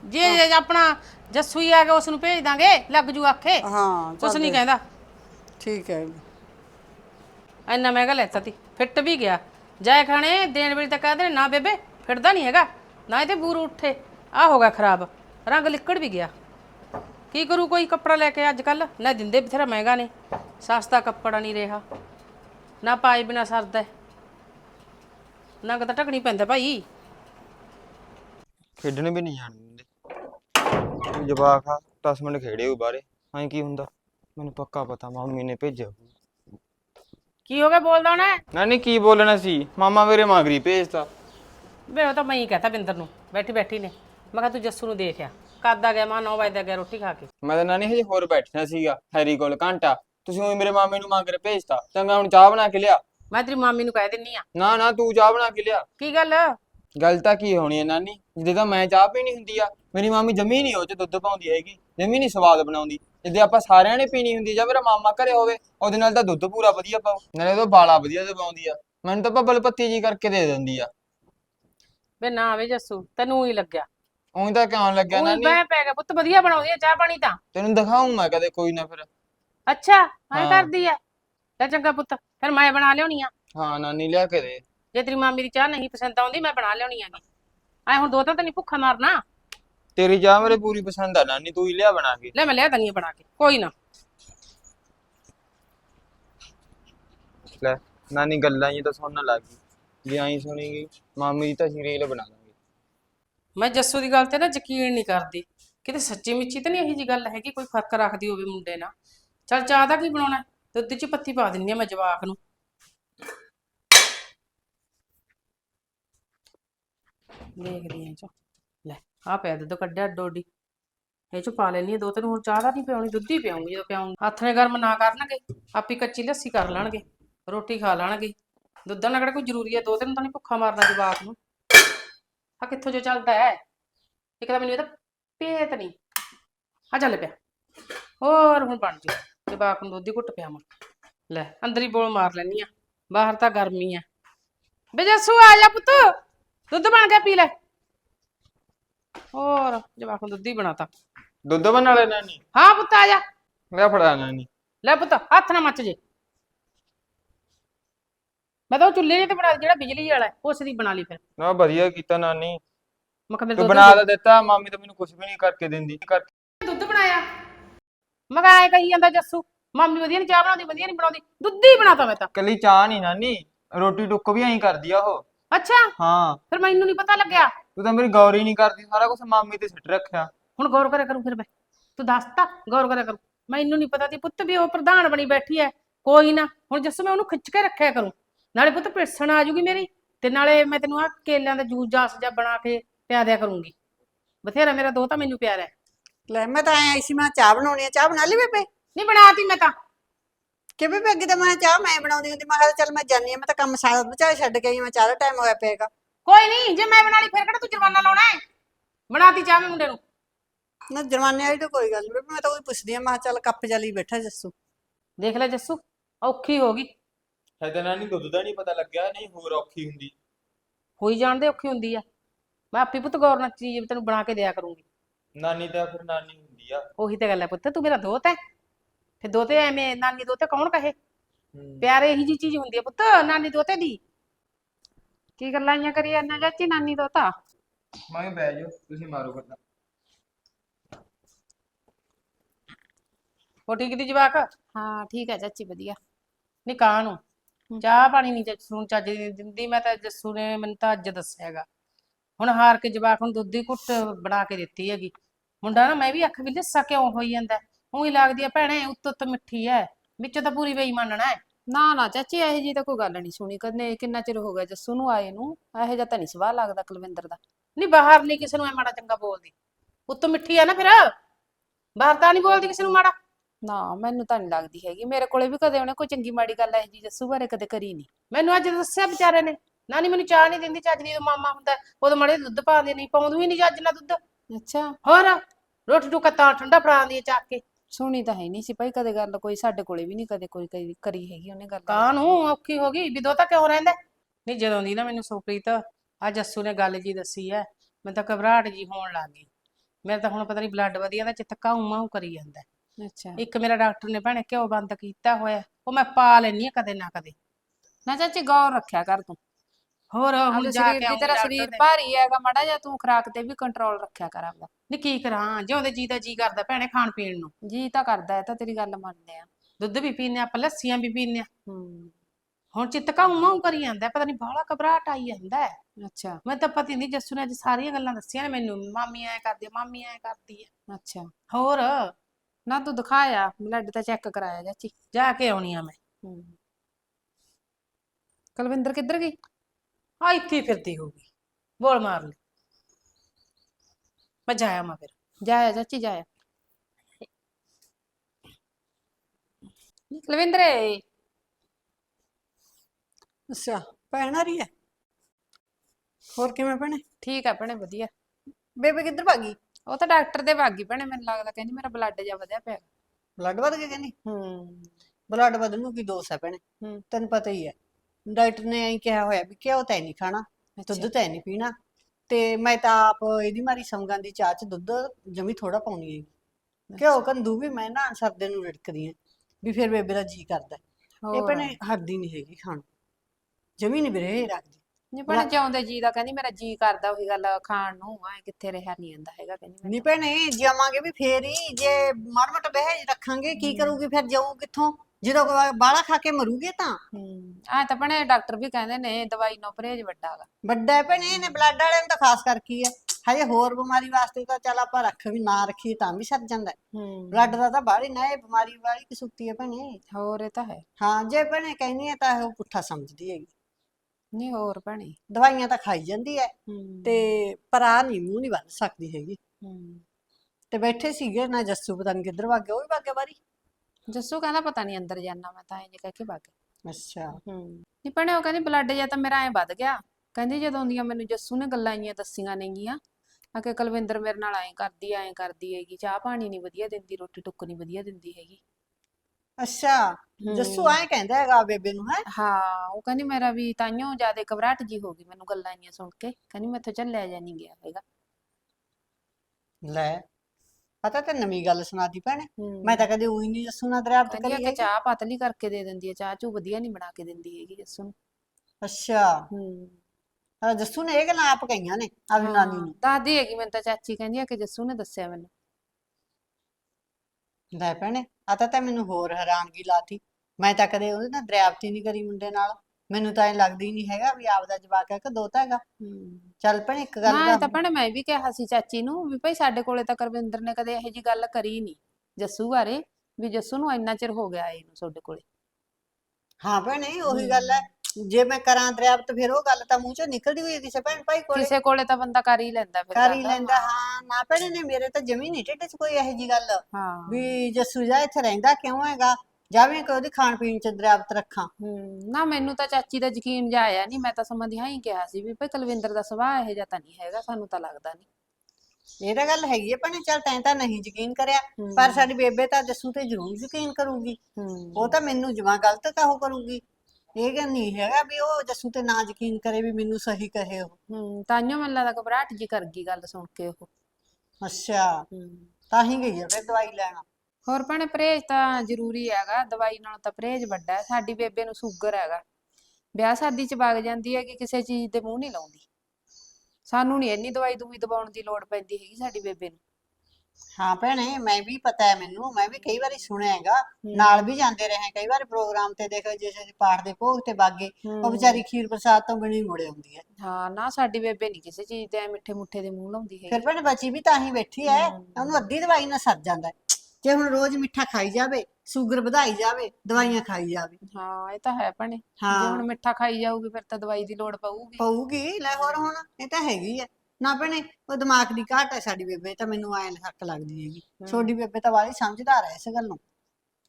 ਜੇ ਆਪਣਾ ਜੱਸੂ ਹੀ ਆ ਗਿਆ ਉਸ ਨੂੰ ਭੇਜ ਦਾਂਗੇ ਲੱਗ ਜੂ ਆਖੇ। ਹਾਂ ਕੁਛ ਨਹੀਂ ਕਹਿੰਦਾ। ਠੀਕ ਹੈ। ਇੰਨਾ ਮਹਿੰਗਾ ਲੈਤਾ ਤੀ ਫਿੱਟ ਵੀ ਗਿਆ। ਜਾਏ ਖਾਣੇ ਦੇਣ ਵੇਲੇ ਤਾਂ ਕਹਦੇ ਨਾ ਬੇਬੇ ਫਿੱਟਦਾ ਨਹੀਂ ਹੈਗਾ। ਨਾ ਇਹ ਤੇ ਬੂਰ ਉੱਠੇ। ਆ ਹੋ ਗਿਆ ਖਰਾਬ ਰੰਗ ਲਿਕੜ ਵੀ ਗਿਆ। ਕੀ ਕਰੂ ਕੋਈ ਕੱਪੜਾ ਲੈ ਕੇ ਅੱਜ ਕੱਲ ਨਾ ਦਿੰਦੇ ਬਥੇਰਾ ਮਹਿੰਗਾ ਨੇ ਸਸਤਾ ਕੱਪੜਾ ਨਹੀਂ ਰਿਹਾ। ਨਾ ਪਾਏ ਬਿਨਾ ਸਰਦਾ। ਨੰਗ ਤਾਂ ਢਕਣੀ ਪੈਂਦਾ ਭਾਈ। ਖੇਡਣ ਵੀ ਨਹੀਂ ਜਾਣ ਦਿੰਦੇ। ਜਵਾਕ ਆ 10 ਮਿੰਟ ਖੇੜੇ ਹੋ ਬਾਰੇ ਐਂ ਕੀ ਹੁੰਦਾ? ਮੈਨੂੰ ਪੱਕਾ ਪਤਾ ਮੰਮੀ ਨੇ ਭੇਜਿਆ। ਕੀ ਹੋ ਗਿਆ ਬੋਲਦਾ ਹੋਣਾ? ਨਾਨੀ ਕੀ ਬੋਲਣਾ ਸੀ? ਮਾਮਾ ਮੇਰੇ ਮਾਗਰੀ ਭੇਜਤਾ। ਵੇ ਉਹ ਤਾਂ ਮੈਂ ਹੀ ਕਹਤਾ ਬਿੰਦਰ ਨੂੰ। ਬੈਠੀ ਬੈਠੀ ਨੇ। ਮੈਂ ਕਿਹਾ ਤੂੰ ਜੱਸੂ ਨੂੰ ਦੇਖਿਆ ਕੱਦਾ ਗਿਆ ਮਾਂ 9 ਵਜੇ ਦਾ ਗਿਆ ਰੋਟੀ ਖਾ ਕੇ। ਮੈਂ ਤਾਂ ਨਾਨੀ ਹਜੇ ਹੋਰ ਬੈਠਣਾ ਸੀਗਾ ਹੈਰੀ ਕੋਲ ਘੰਟਾ। ਤੁਸੀਂ ਉਹੀ ਮੇਰੇ ਮਾਮੇ ਨੂੰ ਮੰਗ ਰਹੇ ਭੇਜਤਾ ਮੈਂ ਹੁਣ ਚਾਹ ਬਣਾ ਕੇ ਲਿਆ। ਮੈਂ ਤੇਰੀ ਮਾਮੀ ਨੂੰ ਕਹਿ ਦਿੰਨੀ ਆ। ਨਾ ਨਾ ਤੂੰ ਚਾਹ ਬਣਾ ਕੇ ਲਿਆ। ਕੀ ਗੱਲ? ਗੱਲ ਤਾਂ ਕੀ ਹੋਣੀ ਹੈ ਨਾਨੀ? ਜਿੱਦੇ ਤਾਂ ਮੈਂ ਚਾਹ ਪੀਣੀ ਹੁੰਦੀ ਆ। ਮੇਰੀ ਮਾਮੀ ਜਮੀ ਨਹੀਂ ਉਹ ਚ ਦੁੱਧ ਪਾਉਂਦੀ ਹੈਗੀ। ਜਮੀ ਨਹੀਂ ਸਵਾਦ ਬਣਾਉਂਦੀ। ਜਿੱਦੇ ਆਪਾਂ ਸਾਰਿਆਂ ਨੇ ਪੀਣੀ ਹੁੰਦੀ ਜਾਂ ਮੇਰਾ ਮਾਮਾ ਘਰੇ ਹੋਵੇ ਉਹਦੇ ਨਾਲ ਤਾਂ ਦੁੱਧ ਪੂਰਾ ਵਧੀਆ ਪਾਉ ਨਾਲੇ ਉਹਦਾ ਬਾਲਾ ਵਧੀਆ ਦਬਾਉਂਦੀ ਆ। ਮੈਨੂੰ ਤਾਂ ਬੱਬਲ ਪੱਤੀ ਜੀ ਕਰਕੇ ਦੇ ਦਿੰਦੀ ਆ। ਵੇ ਨਾ ਵੇ ਜੱਸੂ ਤੈਨੂੰ ਹੀ ਲੱਗਿਆ। ਉਹੀ ਤਾਂ ਕਿਉਂ ਲੱਗਿਆ ਉਹ ਨਾਨੀ। ਬਹਿ ਪੈ ਗਿਆ ਪੁੱਤ ਵਧੀਆ ਬਣਾਉਂਦੀ ਆ ਚਾਹ ਪਾਣੀ ਤਾਂ। ਤੈਨੂੰ ਦਿਖਾਉਂ ਮੈਂ ਕਦੇ ਕੋਈ ਨਾ ਫਿਰ। ਅੱਛਾ ਹਾਂ। ਕਰਦੀ ਐ। ਲੈ ਚੰਗਾ ਪੁੱਤ ਫਿਰ ਮੈਂ ਬਣਾ ਲਿਆਉਣੀ ਆ। ਹਾਂ ਨਾਨੀ ਲਿਆ ਕੇ ਦੇ। ਜੇ ਤੇਰੀ ਮਾਮੀ ਦੀ ਚਾਹ ਨਹੀਂ ਪਸੰਦ ਆਉਂਦੀ ਮੈਂ ਬਣਾ ਲਿਆਉਣੀ ਆਗੀ ਐ ਹੁਣ ਦੋ ਤਾਂ ਨਹੀਂ ਭੁੱਖਾ ਮਾਰਨਾ। ਤੇਰੀ ਚਾਹ ਮੇਰੇ ਪੂਰੀ ਪਸੰਦ ਆ ਨਾਨੀ ਤੂੰ ਹੀ ਲਿਆ ਬਣਾ ਕੇ। ਲੈ ਮੈਂ ਲਿਆ ਦਨੀ ਬਣਾ ਕੇ ਕੋਈ ਨਾ। ਲੈ ਨਾਨੀ ਗੱਲਾਂ ਜੀ ਤਾਂ ਸੁਣਨ ਲੱਗ ਗਈ। ਜੇ ਆਈ ਸੁਣੀਗੀ ਮਾਮੀ ਦੀ ਤਾਂ ਅਸੀਂ ਰੀਲ ਬਣਾ ਮੈਂ ਜੱਸੂ ਦੀ ਗੱਲ ਤੇ ਨਾ ਯਕੀਨ ਨਹੀਂ ਕਰਦੀ। ਕਿਤੇ ਸੱਚੀ ਮਿੱਚੀ ਤਾਂ ਨਹੀਂ ਇਹੀ ਜੀ ਗੱਲ ਹੈਗੀ, ਕੋਈ ਫ਼ਰਕ ਰੱਖਦੀ ਹੋਵੇ ਮੁੰਡੇ ਨਾਲ। ਚਲ ਚਾਹ ਦਾ ਕੀ ਬਣਾਉਣਾ? ਦੁੱਧ 'ਚ ਪੱਤੀ ਪਾ ਦਿੰਨੀ ਆ ਮੈਂ ਜਵਾਕ ਨੂੰ। ਦੇਖਦੀ ਆ ਚੋ। ਲੈ ਆ ਪਿਆ ਦੁੱਧ ਕੱਢਿਆ ਡੋਡੀ ਇਹ ਚ ਪਾ ਲੈਣੀ ਦੋ ਤਿੰਨ, ਹੁਣ ਚਾਹ ਦਾ ਨਹੀਂ ਪਿਆਉਣੀ, ਦੁੱਧ ਹੀ ਪਿਆਉਂਗੀ ਜਦੋਂ ਪਿਆਉਂ ਹੱਥ ਨੇ ਗਰਮ ਨਾ ਕਰਨਗੇ, ਆਪੀ ਕੱਚੀ ਲੱਸੀ ਕਰ ਲੈਣਗੇ, ਰੋਟੀ ਖਾ ਲੈਣਗੇ। ਦੁੱਧਾਂ ਨਾਲ ਕਿਹੜਾ ਕੋਈ ਜ਼ਰੂਰੀ ਹੈ ਦੋ ਤਿੰਨ ਤਾਂ ਨਹੀਂ ਭੁੱਖਾ ਮਾਰਨਾ ਜਵਾਕ ਨੂੰ। ਆ ਕਿੱਥੋਂ ਜੋ ਚੱਲਦਾ ਹੈ? ਇੱਕ ਤਾਂ ਮੈਨੂੰ ਇਹਦਾ ਪੇਤ ਨਹੀਂ। ਆ ਚੱਲ ਪਿਆ। ਹੋਰ ਹੁਣ ਬਣ ਜੂ ਜਵਾਕ ਨੂੰ ਦੁੱਧ ਹੀ ਘੁੱਟ ਪਿਆ ਮੈਂ ਲੈ ਅੰਦਰ ਹੀ ਬੋਲ ਮਾਰ ਲੈਣੀ ਆ। ਬਾਹਰ ਤਾਂ ਗਰਮੀ ਆ। ਬੇ ਜੱਸੂ ਆ ਜਾ ਪੁੱਤ। ਦੁੱਧ ਬਣ ਗਿਆ ਪੀ ਲੈ। ਹੋਰ ਜਵਾਕ ਨੂੰ ਦੁੱਧ ਹੀ ਬਣਾਤਾ। ਦੁੱਧ ਬਣਾ ਲੈ ਨਾਨੀ? ਹਾਂ ਪੁੱਤ ਆ ਜਾ। ਲੈ ਫੜਾ ਨਾਨੀ। ਲੈ ਪੁੱਤ ਹੱਥ ਨਾ ਮੱਚ ਜੇ। ਮੈਂ ਤਾਂ ਉਹ ਚੁੱਲ੍ਹੇ ਤੇ ਬਣਾ ਜਿਹੜਾ ਬਿਜਲੀ ਵਾਲਾ ਹੈ, ਉਸ ਦੀ ਬਣਾ ਲਈ ਫਿਰ। ਨਾ ਵਧੀਆ ਕੀਤਾ ਨਾਨੀ। ਮੈਂ ਕਿਹਾ ਮੇਰੇ ਤੂੰ ਦੁੱਧ ਬਣਾ ਤਾਂ ਦਿੱਤਾ ਮਾਮੀ ਤਾਂ ਮੈਨੂੰ ਕੁਝ ਵੀ ਨਹੀਂ ਕਰਕੇ ਦਿੰਦੀ। ਕਰਕੇ ਦੁੱਧ ਬਣਾਇਆ। ਮੈਂ ਕਿਹਾ ਐ ਕਹੀ ਜਾਂਦਾ ਜੱਸੂ ਮੰਮੀ ਵਧੀਆ ਨਹੀਂ ਚਾਹ ਬਣਾਉਂਦੀ ਵਧੀਆ ਨਹੀਂ ਬਣਾਉਂਦੀ। ਦੁੱਧ ਹੀ ਬਣਾਤਾ ਮੈਂ ਤਾਂ। ਕੱਲੀ ਚਾਹ ਨਹੀਂ ਨਾਨੀ ਰੋਟੀ ਟੁੱਕ ਵੀ ਐਂ ਕਰਦੀ ਆ ਉਹ। ਅੱਛਾ? ਹਾਂ। ਫਿਰ ਮੈਨੂੰ ਨਹੀਂ ਪਤਾ ਲੱਗਿਆ। ਤੂੰ ਤਾਂ ਮੇਰੀ ਗੌਰ ਹੀ ਨਹੀਂ ਕਰਦੀ ਸਾਰਾ ਕੁਝ ਮਾਮੀ ਤੇ ਸਿੱਟ ਰੱਖਿਆ। ਹੁਣ ਗੌਰ ਕਰਿਆ ਕਰੂੰ ਫਿਰ ਮੈਂ। ਤੂੰ ਦੱਸਤਾ ਗੌਰ ਕਰਿਆ ਕਰੂੰ। ਮੈਨੂੰ ਨਹੀਂ ਪਤਾ ਤੀ ਪੁੱਤ ਵੀ ਉਹ ਪ੍ਰਧਾਨ ਬਣੀ ਬੈਠੀ ਐ। ਕੋਈ ਨਾ ਹੁਣ ਜੱਸੂ ਮੈਂ ਉਹਨੂੰ ਖਿੱਚ ਕੇ ਰੱਖਿਆ ਕਰੂੰ। ਨਾਲੇ ਪੁੱਤ ਪਿਰਸਣ ਆ ਜੂਗੀ ਮੇਰੀ ਤੇ ਨਾਲੇ ਮੈਂ ਤੈਨੂੰ ਆ ਕੇਲਿਆਂ ਦਾ ਜੂਸ ਜਾਸ ਜਾਂ ਬਣਾ ਕੇ ਪਿਆ ਦਿਆ ਕਰੂੰਗੀ। ਬਥੇਰਾ ਮੇਰਾ ਦੋਤਾ ਮੈਨੂੰ ਪਿਆਰਾ ਹੈ ਲੈ ਮੈਂ ਤਾਂ ਆਈ ਸੀ ਮੈਂ ਚਾਹ ਬਣਾਉਣੀ ਆ। ਚਾਹ ਬਣਾ ਲਈ ਬੇਬੇ? ਨਹੀਂ ਬਣਾਤੀ ਮੈਂ ਤਾਂ। ਕਿ ਬੇਬੇ ਅੱਗੇ ਤਾਂ ਮੈਂ ਚਾਹ ਮੈਂ ਬਣਾਉਂਦੀ ਹੁੰਦੀ ਮੈਂ ਕਿਹਾ ਚੱਲ ਮੈਂ ਜਾਨੀ ਆ ਮੈਂ ਤਾਂ ਕੰਮ ਸਾਰਾ ਬਚਾਏ ਛੱਡ ਕੇ ਆਈ ਮੈਂ ਚਾਹ ਦਾ ਟਾਈਮ ਹੋਇਆ ਪਏਗਾ ਕੋਈ ਨਹੀਂ ਜੇ ਮੈਂ ਬਣਾ ਲਈ ਫਿਰ ਕਿਹੜਾ ਤੂੰ ਜੁਰਮਾਨਾ ਲਾਉਣਾ ਹੈ? ਬਣਾਤੀ ਚਾਹ ਮੈਂ ਮੁੰਡੇ ਨੂੰ। ਨਾ ਜਰਮਾਨੇ ਵਾਲੀ ਤਾਂ ਕੋਈ ਗੱਲ ਨਹੀਂ ਬੇਬੇ ਮੈਂ ਤਾਂ ਉਹੀ ਪੁੱਛਦੀ ਆ ਮੈਂ ਕਿਹਾ ਚੱਲ ਕੱਪ ਜਲੀ ਬੈਠਾ ਜੱਸੂ। ਦੇਖ ਲੈ ਜੱਸੂ ਔਖੀ ਹੋ ਗਈ। ਹੈ ਤਾਂ ਨਾਨੀ ਦੁੱਧ ਦਾ ਨਹੀਂ ਪਤਾ ਲੱਗਿਆ ਨਹੀਂ ਹੋਰ ਔਖੀ ਹੁੰਦੀ। ਹੋਈ ਜਾਣਦੇ ਔਖੀ ਹੁੰਦੀ ਆ। ਮੈਂ ਆਪੀ ਪੁੱਤ ਗੌਰ ਨਾਲ ਚੀਜ਼ ਤੈਨੂੰ ਬਣਾ ਕੇ ਦਿਆ ਕਰੂੰਗੀ। ਨਾਨੀ ਤਾਂ ਫਿਰ ਨਾਨੀ ਹੁੰਦੀ ਆ। ਉਹੀ ਤਾਂ ਗੱਲ ਹੈ ਪੁੱਤ ਤੂੰ ਮੇਰਾ ਦੋਤ ਹੈ ਫਿਰ ਦੋਤੇ ਐਵੇਂ ਨਾਨੀ ਦੋਤੇ ਕੌਣ ਕਹੇ? ਹੂੰ। ਪਿਆਰੇ ਇਹੀ ਜੀ ਚੀਜ਼ ਹੁੰਦੀ ਹੈ ਪੁੱਤ ਨਾਨੀ ਦੋਤੇ ਦੀ। ਕੀ ਗੱਲਾਂ ਆਈਆਂ ਕਰੀ ਜਾਂਦਾ ਚਾਚੀ ਨਾਨੀ ਦੋਤਾ? ਮੈਂ ਕਿਹਾ ਬਹਿ ਜਾਓ ਤੁਸੀਂ ਮਾਰੋ ਗੱਲਾਂ। ਉਹ ਠੀਕ ਦੀ ਜਵਾਕ? ਹਾਂ ਠੀਕ ਹੈ ਚਾਚੀ ਵਧੀਆ। ਨੂੰ। ਚਾਹ ਪਾਣੀ ਨਹੀਂ ਜੱਸੂ ਨੂੰ ਚੱਜ ਦੀ ਦਿੰਦੀ ਮੈਂ ਤਾਂ ਜੱਸੂ ਨੇ ਮੈਨੂੰ ਤਾਂ ਅੱਜ ਦੱਸਿਆਗਾ ਹੁਣ ਹਾਰ ਕੇ ਜਵਾਕ ਨੂੰ ਦੁੱਧ ਦੀ ਘੁੱਟ ਬਣਾ ਕੇ ਦਿੱਤੀ ਹੈਗੀ। ਮੁੰਡਾ ਨਾ ਮੈਂ ਵੀ ਅੱਖ ਵੀ ਲਿੱਸਾ ਕਿਉਂ ਹੋਈ ਜਾਂਦਾ ਉਹੀ ਲੱਗਦੀ ਆ ਭੈਣੇ ਉੱਤੋਂ ਉੱਤੋਂ ਮਿੱਠੀ ਐ ਵਿੱਚੋਂ ਤਾਂ ਪੂਰੀ ਬੇਈਮਾਨਣਾ ਹੈ। ਨਾ ਨਾ ਚਾਚੀ ਇਹੋ ਜੀ ਤਾਂ ਕੋਈ ਗੱਲ ਨਹੀਂ ਸੁਣੀ। ਕਦੇ ਕਿੰਨਾ ਚਿਰ ਹੋ ਗਿਆ ਜੱਸੂ ਨੂੰ ਆਏ ਨੂੰ? ਇਹੋ ਜਿਹਾ ਤਾਂ ਨਹੀਂ ਸਵਾਹ ਲੱਗਦਾ ਕੁਲਵਿੰਦਰ ਦਾ। ਨਹੀਂ ਬਾਹਰ ਨਹੀਂ ਕਿਸੇ ਨੂੰ ਐ ਮਾੜਾ ਚੰਗਾ ਬੋਲਦੀ। ਉੱਤੋਂ ਮਿੱਠੀ ਆ ਨਾ ਫਿਰ। ਬਾਹਰ ਤਾਂ ਨਹੀਂ ਬੋਲਦੀ ਕਿਸੇ ਨੂੰ ਮਾੜਾ। ਨਾ ਮੈਨੂੰ ਤਾਂ ਨਹੀਂ ਲੱਗਦੀ ਹੈਗੀ। ਮੇਰੇ ਕੋਲੇ ਵੀ ਕਦੇ ਉਹਨੇ ਕੋਈ ਚੰਗੀ ਮਾੜੀ ਗੱਲ ਇਹੋ ਜੀ ਜੱਸੂ ਬਾਰੇ ਕਦੇ ਕਰੀ ਨਹੀਂ ਮੈਨੂੰ ਅੱਜ ਦੱਸਿਆ ਵਿਚਾਰੇ ਨੇ ਨਾਨੀ ਮੈਨੂੰ ਚਾਹ ਨਹੀਂ ਦਿੰਦੀ ਚੱਜ ਦੀ ਜਦੋਂ ਮਾਮਾ ਹੁੰਦਾ ਉਦੋਂ ਮੜੇ ਦੁੱਧ ਪਾਉਂਦੇ ਨਹੀਂ ਪਾਉਂਦੀ ਵੀ ਨਹੀਂ ਚੱਜ ਨਾਲ ਦੁੱਧ। ਅੱਛਾ। ਹੋਰ ਰੋਟੀ ਟੁਕਾ ਤਾਂ ਠੰਡਾ ਫੜਾਉਂਦੀ ਚੱਕ ਕੇ। ਸੁਣੀ ਤਾਂ ਹੈ ਨਹੀਂ ਸੀ ਭਾਈ ਕਦੇ ਗੱਲ ਕੋਈ ਸਾਡੇ ਕੋਲੇ ਵੀ ਨਹੀਂ ਕਦੇ ਕੋਈ ਕਰੀ- ਕਰੀ ਹੈਗੀ ਉਹਨੇ ਗੱਲ। ਕਾਹਨੂੰ ਔਖੀ ਹੋ ਗਈ ਵੀ ਦੋਤਾ ਕਿਉਂ ਰਹਿੰਦਾ? ਨਹੀਂ ਜਦੋਂ ਦੀ ਨਾ ਮੈਨੂੰ ਸੁਪ੍ਰੀਤ ਆ ਜੱਸੂ ਨੇ ਗੱਲ ਜੀ ਦੱਸੀ ਐ ਮੈਨੂੰ ਤਾਂ ਘਬਰਾਹਟ ਜੀ ਹੋਣ ਲੱਗ ਗਈ। ਮੇਰਾ ਤਾਂ ਹੁਣ ਪਤਾ ਨਹੀਂ ਬਲੱਡ ਵਧੀਆ ਦਾ ਚਿੱਤ ਕਾਉ ਮਾਉ ਕਰੀ ਜਾਂਦਾ। ਅੱਛਾ। ਇੱਕ ਮੇਰਾ ਡਾਕਟਰ ਨੇ ਭੈਣੇ ਘਿਓ ਬੰਦ ਕੀਤਾ ਹੋਇਆ ਉਹ ਮੈਂ ਪਾ ਲੈਣੀ ਆ ਕਦੇ ਨਾ ਕਦੇ। ਨਾ ਚਾਚੀ ਗੌਰ ਰੱਖਿਆ ਕਰ ਤੂੰ। ਹੋਰ ਹੁਣ ਜਾ ਕੇ ਤੇਰਾ ਸਰੀਰ। ਭਾਰੀ ਹੈਗਾ ਮਾੜਾ ਜਿਹਾ ਤੂੰ ਖੁਰਾਕ ਤੇ ਵੀ ਕੰਟਰੋਲ ਰੱਖਿਆ ਕਰ ਆਪਦਾ। ਨੀ ਕੀ ਕਰਾਂ ਜਿਉਂਦੇ ਜੀ ਦਾ ਜੀ ਕਰਦਾ ਭੈਣੇ ਖਾਣ ਪੀਣ ਨੂੰ। ਜੀ ਤਾਂ ਕਰਦਾ ਹੈ ਤਾਂ ਤੇਰੀ ਗੱਲ ਮੰਨਦੇ ਆ। ਦੁੱਧ ਵੀ ਪੀਨੇ ਆਪਾਂ ਲੱਸੀਆਂ ਵੀ ਪੀਨੇ ਆ ਹੂੰ। ਹੁਣ ਚਿੱਤ ਕਾਉ ਕਰੀ ਜਾਂਦਾ ਪਤਾ ਨਹੀਂ ਬਾਹਲਾ ਘਬਰਾਹਟ ਆਈ ਜਾਂਦਾ ਹੈ। ਅੱਛਾ। ਮੈਂ ਤਾਂ ਪਤੀ ਨਹੀਂ ਜੱਸੂ ਨੇ ਅੱਜ ਸਾਰੀਆਂ ਗੱਲਾਂ ਦੱਸੀਆਂ ਨੇ ਮੈਨੂੰ ਮਾਮੀ ਐ ਕਰਦੀ ਮਾਮੀ ਐ ਕਰਦੀ ਆ। ਅੱਛਾ। ਹੋਰ ਨਾ ਤੂੰ ਦਿਖਾਇਆ ਬਲੱਡ ਤਾਂ ਚੈੱਕ ਕਰਾਇਆ ਚਾਚੀ। ਜਾ ਕੇ ਆਉਣੀ ਆ ਮੈਂ। ਹੂੰ। ਕੁਲਵਿੰਦਰ ਕਿੱਧਰ ਗਈ? ਆ ਇੱਥੇ ਹੀ ਫਿਰਦੀ ਹੋਊਗੀ। ਬੋਲ ਮਾਰ ਲਈ। ਮੈਂ ਜਾਇਆ ਮੈਂ ਫਿਰ। ਜਾਇਆ ਚਾਚੀ ਜਾਇਆ। ਕੁਲਵਿੰਦਰੇ। ਅੱਛਾ ਭੈਣ ਆ ਰਹੀ ਹੈ? ਹੋਰ ਕਿਵੇਂ ਭੈਣੇ? ਠੀਕ ਆ ਭੈਣੇ ਵਧੀਆ। ਬੇਬੇ ਕਿੱਧਰ ਭਾਗੀ ਉਹ ਤਾਂ ਡਾਕਟਰ ਦੇ ਵਾਗੀ ਭੈਣੇ ਮੈਨੂੰ ਲੱਗਦਾ ਕਹਿੰਦੀ ਮੇਰਾ ਬਲੱਡ ਜਾ ਵਧਿਆ ਪਿਆ। ਬਲੱਡ ਵੱਧ ਗਿਆ ਕਹਿੰਦੀ? ਹੂੰ। ਬਲੱਡ ਵਧਣ ਨੂੰ ਕੀ ਦੋਸ ਹੈ ਭੈਣੇ? ਹੂੰ। ਤੈਨੂੰ ਪਤਾ ਹੀ ਹੈ ਡਾਕਟਰ ਨੇ ਐਂ ਕਿਹਾ ਹੋਇਆ ਵੀ ਘਿਓ ਤਾਂ ਨਹੀਂ ਖਾਣਾ ਦੁੱਧ ਤਾਂ ਨਹੀਂ ਪੀਣਾ। ਤੇ ਮੈਂ ਤਾਂ ਆਪ ਇਹਦੀ ਮਾਰੀ ਸਮਗਾਂ ਦੀ ਚਾਹ ਚ ਦੁੱਧ ਜਮੀ ਥੋੜਾ ਪਾਉਣੀ ਹੈ ਘਿਓ ਕੰਦੂ ਵੀ ਮੈਂ ਨਾ ਸਰਦੇ ਨੂੰ ਰਿੜਕਦੀ ਆ ਵੀ ਫਿਰ ਬੇਬੇ ਦਾ ਜੀ ਕਰਦਾ। ਹੈ। ਇਹ। ਭੈਣੇ ਹੱਦੀ ਨਹੀਂ ਹੈਗੀ ਖਾਣ ਜਮੀ ਨਹੀਂ ਵੀਰੇ ਰੱਖਦੀ। ਨਹੀਂ ਭੈਣੇ ਜਿਉਂਦੇ ਜੀ ਦਾ ਕਹਿੰਦੀ ਮੇਰਾ ਜੀ ਕਰਦਾ ਉਹੀ ਗੱਲ ਖਾਣ ਨੂੰ ਐ ਕਿੱਥੇ ਰਿਹਾ ਨਹੀਂ ਜਾਂਦਾ ਹੈਗਾ ਕਹਿੰਦੀ ਨਹੀਂ ਭੈਣੇ ਜਾਵਾਂਗੇ ਵੀ ਫੇਰ ਹੀ ਜੇ ਮਾੜਾ ਮੋਟਾ ਬਹਿ ਰੱਖਾਂਗੇ ਕੀ ਕਰੂਗੀ ਫਿਰ ਜਾਊ ਕਿੱਥੋਂ? ਜਦੋਂ ਬਾਲਾ ਖਾ ਕੇ ਮਰੂਗੇ ਤਾਂ। ਹੂੰ ਐ ਤਾਂ ਭੈਣੇ ਡਾਕਟਰ ਵੀ ਕਹਿੰਦੇ ਨੇ ਦਵਾਈ ਨੂੰ ਪਰਹੇਜ ਵੱਡਾ ਗਾ। ਵੱਡਾ ਹੈ ਭੈਣੇ ਇਹਨੇ ਬਲੱਡ ਵਾਲਿਆਂ ਨੂੰ ਤਾਂ ਖਾਸ ਕਰ ਕੀ ਹੈ। ਹਜੇ ਹੋਰ ਬਿਮਾਰੀ ਵਾਸਤੇ ਤਾਂ ਚੱਲ ਆਪਾਂ ਰੱਖ ਵੀ ਨਾ ਰੱਖੀਏ ਤਾਂ ਵੀ ਸਰ ਜਾਂਦਾ ਹੈ। ਹੂੰ। ਬਲੱਡ ਦਾ ਤਾਂ ਬਾਹਲੀ ਨਾ ਇਹ ਬਿਮਾਰੀ ਵਾਲੀ ਕਸੂਤੀ ਹੈ ਭੈਣੇ। ਹੋਰ ਇਹ ਤਾਂ ਹੈ। ਹਾਂ ਜੇ ਭੈਣੇ ਕਹਿੰਦੀ ਹੈ ਤਾਂ ਉਹ ਪੁੱਠਾ ਸਮਝਦੀ ਹੈਗੀ। ਨਹੀਂ ਹੋਰ ਭੈਣੇ। ਦਵਾਈਆਂ ਤਾਂ ਖਾਈ ਜਾਂਦੀ ਹੂੰ ਤੇ ਪਰ ਆ ਨਹੀਂ ਮੂੰਹ ਨਹੀਂ ਵੱਧ ਸਕਦੀ ਹੈਗੀ। ਹੂੰ। ਤੇ ਬੈਠੇ ਸੀਗੇ ਨਾ ਜੱਸੂ ਪਤਾ ਨਹੀਂ ਕਿੱਧਰ ਭੱਗ ਗਿਆ ਉਹ ਵੀ ਭੱਗ ਗਿਆ ਬਾਰੀ ਜੱਸੂ ਕਹਿੰਦਾ ਪਤਾ ਨਹੀਂ ਅੰਦਰ ਜਾਣਾ ਮੈਂ ਤਾਂ ਇੰਜ ਕਹਿ ਕੇ ਭੱਗ ਗਿਆ। ਅੱਛਾ। ਹੂੰ। ਨਹੀਂ ਭੈਣੇ ਉਹ ਕਹਿੰਦੀ ਬਲੱਡ ਜਾਂ ਤਾਂ ਮੇਰਾ ਐ ਵੱਧ ਗਿਆ। ਕਹਿੰਦੀ ਜਦੋਂ ਦੀਆਂ ਮੈਨੂੰ ਜੱਸੂ ਨੇ ਗੱਲਾਂ ਆਈਆਂ ਦੱਸੀਆਂ ਨੇਗੀਆਂ ਆ ਕਿ ਕੁਲਵਿੰਦਰ ਮੇਰੇ ਨਾਲ ਐਂ ਕਰਦੀ ਐਂ ਕਰਦੀ ਹੈਗੀ ਚਾਹ ਪਾਣੀ ਨਹੀਂ ਵਧੀਆ ਦਿੰਦੀ ਰੋਟੀ ਟੁੱਕ ਨਹੀਂ ਵਧੀਆ ਦਿੰਦੀ ਹੈਗੀ। ਅੱਛਾ ਜੱਸੂ। ਐਂ ਕਹਿੰਦਾ ਹੈਗਾ ਬੇਬੇ ਨੂੰ ਹੈ? ਹਾਂ ਉਹ ਕਹਿੰਦੀ ਮੇਰਾ ਵੀ ਤਾਈਓ ਜ਼ਿਆਦਾ ਘਬਰਾਹਟ ਜੀ ਹੋ ਗਈ ਮੈਨੂੰ ਗੱਲਾਂ ਆਈਆਂ ਸੁਣ ਕੇ। ਕਹਿੰਦੀ ਮੈਥੋਂ ਚੱਲਿਆ ਜਾ ਨਹੀਂ ਗਿਆ ਹੈਗਾ। ਲੈ ਪਤਾ ਤੇ ਨਵੀਂ ਗੱਲ ਸੁਣਾਤੀ ਭੈਣੇ? ਹੂੰ। ਮੈਂ ਤਾਂ ਕਦੇ ਉਹੀ ਨਹੀਂ ਜੱਸੂ ਨਾਲ ਦਰਿਆਪਤ ਕਹਿੰਦੀ ਆ ਕਰੀ ਕਿ ਹੈਗੀ। ਚਾਹ ਪਤਲੀ ਕਰਕੇ ਦੇ ਦਿੰਦੀ ਹੈ ਚਾਹ ਚੂ ਵਧੀਆ ਨਹੀਂ ਬਣਾ ਕੇ ਦਿੰਦੀ ਹੈਗੀ ਜੱਸੂ ਨੂੰ। ਅੱਛਾ। ਹੂੰ। ਜੱਸੂ ਨੇ ਇਹ ਗੱਲਾਂ ਆਪ ਕਹੀਆਂ ਨੇ ਆਪਣੀ ਨਾਨੀ ਨੂੰ। ਦਾਦੀ ਹੈਗੀ ਮੈਨੂੰ ਤਾਂ ਚਾਚੀ ਕਹਿੰਦੀ ਆ ਕਿ ਜੱਸੂ ਨੇ ਦੱਸਿਆ ਮੈਨੂੰ। ਲੈ ਭੈਣੇ ਆ ਤਾਂ ਤਾਂ ਮੈਨੂੰ ਹੋਰ ਹੈਰਾਨਗੀ ਲਾਤੀ। ਮੈਂ ਤਾਂ ਕਦੇ ਉਹਦੇ ਨਾਲ ਦਰਿਆਪਤ ਹੀ ਨਹੀਂ ਕਰੀ ਮੁੰਡੇ ਨਾਲ। ਮੈਨੂੰ ਤਾਂ ਇਹ ਲੱਗਦੀ ਨਹੀਂ ਹੈਗਾ ਵੀ ਆਪਦਾ ਜਵਾਕ ਹੈ ਕਿ ਦੋਤਾ ਹੈਗਾ। ਹੂੰ। ਚੱਲ ਭੈਣੇ ਇੱਕ ਗੱਲ ਦਾ ਇਹ ਤਾਂ ਭੈਣੇ ਮੈਂ ਵੀ ਕਿਹਾ ਸੀ ਚਾਚੀ ਨੂੰ ਵੀ ਭਾਈ ਸਾਡੇ ਕੋਲੇ ਤਾਂ ਕਰਵਿੰਦਰ ਨੇ ਕਦੇ ਇਹੋ ਜੀ ਗੱਲ ਕਰੀ ਨਹੀਂ ਜੱਸੂ ਬਾਰੇ ਵੀ ਜੱਸੂ ਨੂੰ ਇੰਨਾ ਚਿਰ ਹੋ ਗਿਆ ਆਏ ਨੂੰ ਤੁਹਾਡੇ ਕੋਲੇ। ਹਾਂ ਭੈਣੇ ਉਹੀ ਗੱਲ ਹੈ। ਜੇ ਮੈਂ ਕਰਾਂ ਦਰਿਆਵਤ ਫਿਰ ਉਹ ਗੱਲ ਤਾਂ ਮੂੰਹ ਚੋਂ ਨਿਕਲਦੀ ਹੋਈ ਹੈ ਕਿਸੇ ਭੈਣ ਭਾਈ ਕੋਲੇ। ਕਿਸੇ ਕੋਲੇ ਤਾਂ ਬੰਦਾ ਕਰ ਹੀ ਲੈਂਦਾ ਫਿਰ ਕਰ ਹੀ। ਲੈਂਦਾ ਹਾਂ ਨਾ ਭੈਣੇ ਨੇ ਮੇਰੇ ਤਾਂ ਜਮੀ ਨਹੀਂ ਢਿੱਡ 'ਚ ਕੋਈ ਇਹੋ ਜੀ ਗੱਲ। ਹਾਂ। ਵੀ ਜੱਸੂ ਜਾ ਇੱਥੇ ਰਹਿੰਦਾ ਕਿਉਂ ਹੈਗਾ? ਜਾਵੇਂ ਕਿ ਉਹਦੀ ਖਾਣ ਪੀਣ 'ਚ ਦਰਿਆਵਤ ਰੱਖਾਂ। ਹੂੰ ਨਾ ਮੈਨੂੰ ਤਾਂ ਚਾਚੀ ਦਾ ਯਕੀਨ ਜਾ ਆਇਆ ਨਹੀਂ ਮੈਂ ਤਾਂ ਸਮਝਦੀ ਹਾਂ ਹੀ ਕਿਹਾ ਸੀ ਵੀ ਭਾਈ ਕੁਲਵਿੰਦਰ ਦਾ ਸੁਭਾਅ ਇਹੋ ਜਿਹਾ ਤਾਂ ਨਹੀਂ ਹੈਗਾ ਸਾਨੂੰ ਤਾਂ ਲੱਗਦਾ ਨਹੀਂ ਇਹ ਤਾਂ ਗੱਲ ਹੈਗੀ ਹੈ ਭੈਣੇ ਚੱਲ ਤੈਂ ਤਾਂ ਨਹੀਂ ਯਕੀਨ ਕਰਿਆ ਪਰ ਸਾਡੀ ਬੇਬੇ ਤਾਂ ਜੱਸੂ ਤੇ ਜ਼ਰੂਰ ਯਕੀਨ ਕਰੂਗੀ। ਹੂੰ। ਉਹ ਤਾਂ ਮੈਨੂੰ ਜਮਾ ਗਲਤ ਕਹੋ ਕਰੂਗੀ। ਇਹ ਗੱਲ ਨਹੀਂ ਹੈਗਾ ਵੀ ਉਹ ਜੱਸੂ ਤੇ ਨਾ ਯਕੀਨ ਕਰੇ ਵੀ ਮੈਨੂੰ ਸਹੀ ਕਹੇ ਉਹ। ਹੂੰ ਤਾਂਿਓ ਮੈਨੂੰ ਲੱਗਦਾ ਘਬਰਾਹਟ ਜੀ ਕਰ ਗਈ ਗੱਲ ਸੁਣ ਕੇ ਉਹ। ਅੱਛਾ ਹੂੰ। ਤਾਂ ਹੀ ਗਈ ਆ ਫਿਰ ਦਵਾਈ ਲੈਣਾ। ਹੋਰ ਭੈਣੇ ਪਰਹੇਜ਼ ਤਾਂ ਜ਼ਰੂਰੀ ਹੈਗਾ ਦਵਾਈ ਨਾਲੋਂ ਤਾਂ ਪਰਹੇਜ਼ ਵੱਡਾ ਹੈ ਸਾਡੀ ਬੇਬੇ ਨੂੰ ਸ਼ੂਗਰ ਹੈਗਾ। ਵਿਆਹ ਸ਼ਾਦੀ ਚ ਵਗ ਜਾਂਦੀ ਹੈ ਕਿ ਕਿਸੇ ਚੀਜ਼ ਤੇ ਮੂੰਹ ਨਹੀਂ ਲਾਉਂਦੀ। ਸਾਨੂੰ ਨਹੀਂ ਇੰਨੀ ਦਵਾਈ ਦੂਈ ਦਵਾਉਣ ਦੀ ਲੋੜ ਪੈਂਦੀ ਹੈਗੀ ਸਾਡੀ ਬੇਬੇ ਨੂੰ। ਹਾਂ ਭੈਣੇ ਮੈਂ ਵੀ ਪਤਾ ਹੈ ਮੈਨੂੰ ਮੈਂ ਵੀ ਕਈ ਵਾਰੀ ਸੁਣਿਆ ਹੈਗਾ ਨਾਲ ਵੀ ਜਾਂਦੇ ਰਹੇ ਕਈ ਵਾਰ ਪ੍ਰੋਗਰਾਮ ਤੇ ਦੇਖੋ ਜਿਸ ਅਸੀਂ ਪਾਠ ਦੇ ਭੋਗ ਤੇ ਬਾਗੇ ਉਹ ਵਿਚਾਰੀ ਖੀਰ ਪ੍ਰਸਾਦ ਤੋਂ ਬਿਨੀ ਮੁੜੇ ਆਉਂਦੀ ਹੈ। ਹਾਂ ਨਾ ਸਾਡੀ ਬੇਬੇ ਨਹੀਂ ਕਿਸੇ ਚੀਜ਼ ਤੇ ਮਿੱਠੇ ਮੁੱਠੇ ਦੇ ਮੂੰਹ ਲਾਉਂਦੀ ਹੈਗੀ। ਫਿਰ ਭੈਣੇ ਬੱਚੀ ਵੀ ਤਾਂ ਹੀ ਬੈਠੀ ਹੈ। ਉਹਨੂੰ ਅੱਧੀ ਦਵਾਈ ਨਾਲ ਸਰ ਜਾਂਦਾ ਹੈ। ਜੇ ਹੁਣ ਰੋਜ਼ ਮਿੱਠਾ ਖਾਈ ਜਾਵੇ ਸ਼ੂਗਰ ਵਧਾਈ ਜਾਵੇ ਦਵਾਈਆਂ ਖਾਈ ਜਾਵੇ। ਹਾਂ ਇਹ ਤਾਂ ਹੈ ਭੈਣੇ। ਜੇ ਹਾਂ। ਹੁਣ ਮਿੱਠਾ ਖਾਈ ਜਾਊਗੀ ਫਿਰ ਤਾਂ ਦਵਾਈ ਦੀ ਲੋੜ ਪਊਗੀ। ਪਊਗੀ ਲੈ ਹੋਰ ਹੁਣ ਇਹ ਤਾਂ ਹੈਗੀ ਹੈ। ਨਾ ਭੈਣੇ ਉਹ ਦਿਮਾਗ ਦੀ ਘਾਟ ਹੈ ਸਾਡੀ ਬੇਬੇ ਤਾਂ ਮੈਨੂੰ ਐਂ ਹੱਕ ਲੱਗਦੀ ਹੈਗੀ। ਛੋਟੀ ਬੇਬੇ ਤਾਂ ਵਾਲੀ ਸਮਝਦਾਰ ਹੈ ਇਸ ਗੱਲ ਨੂੰ।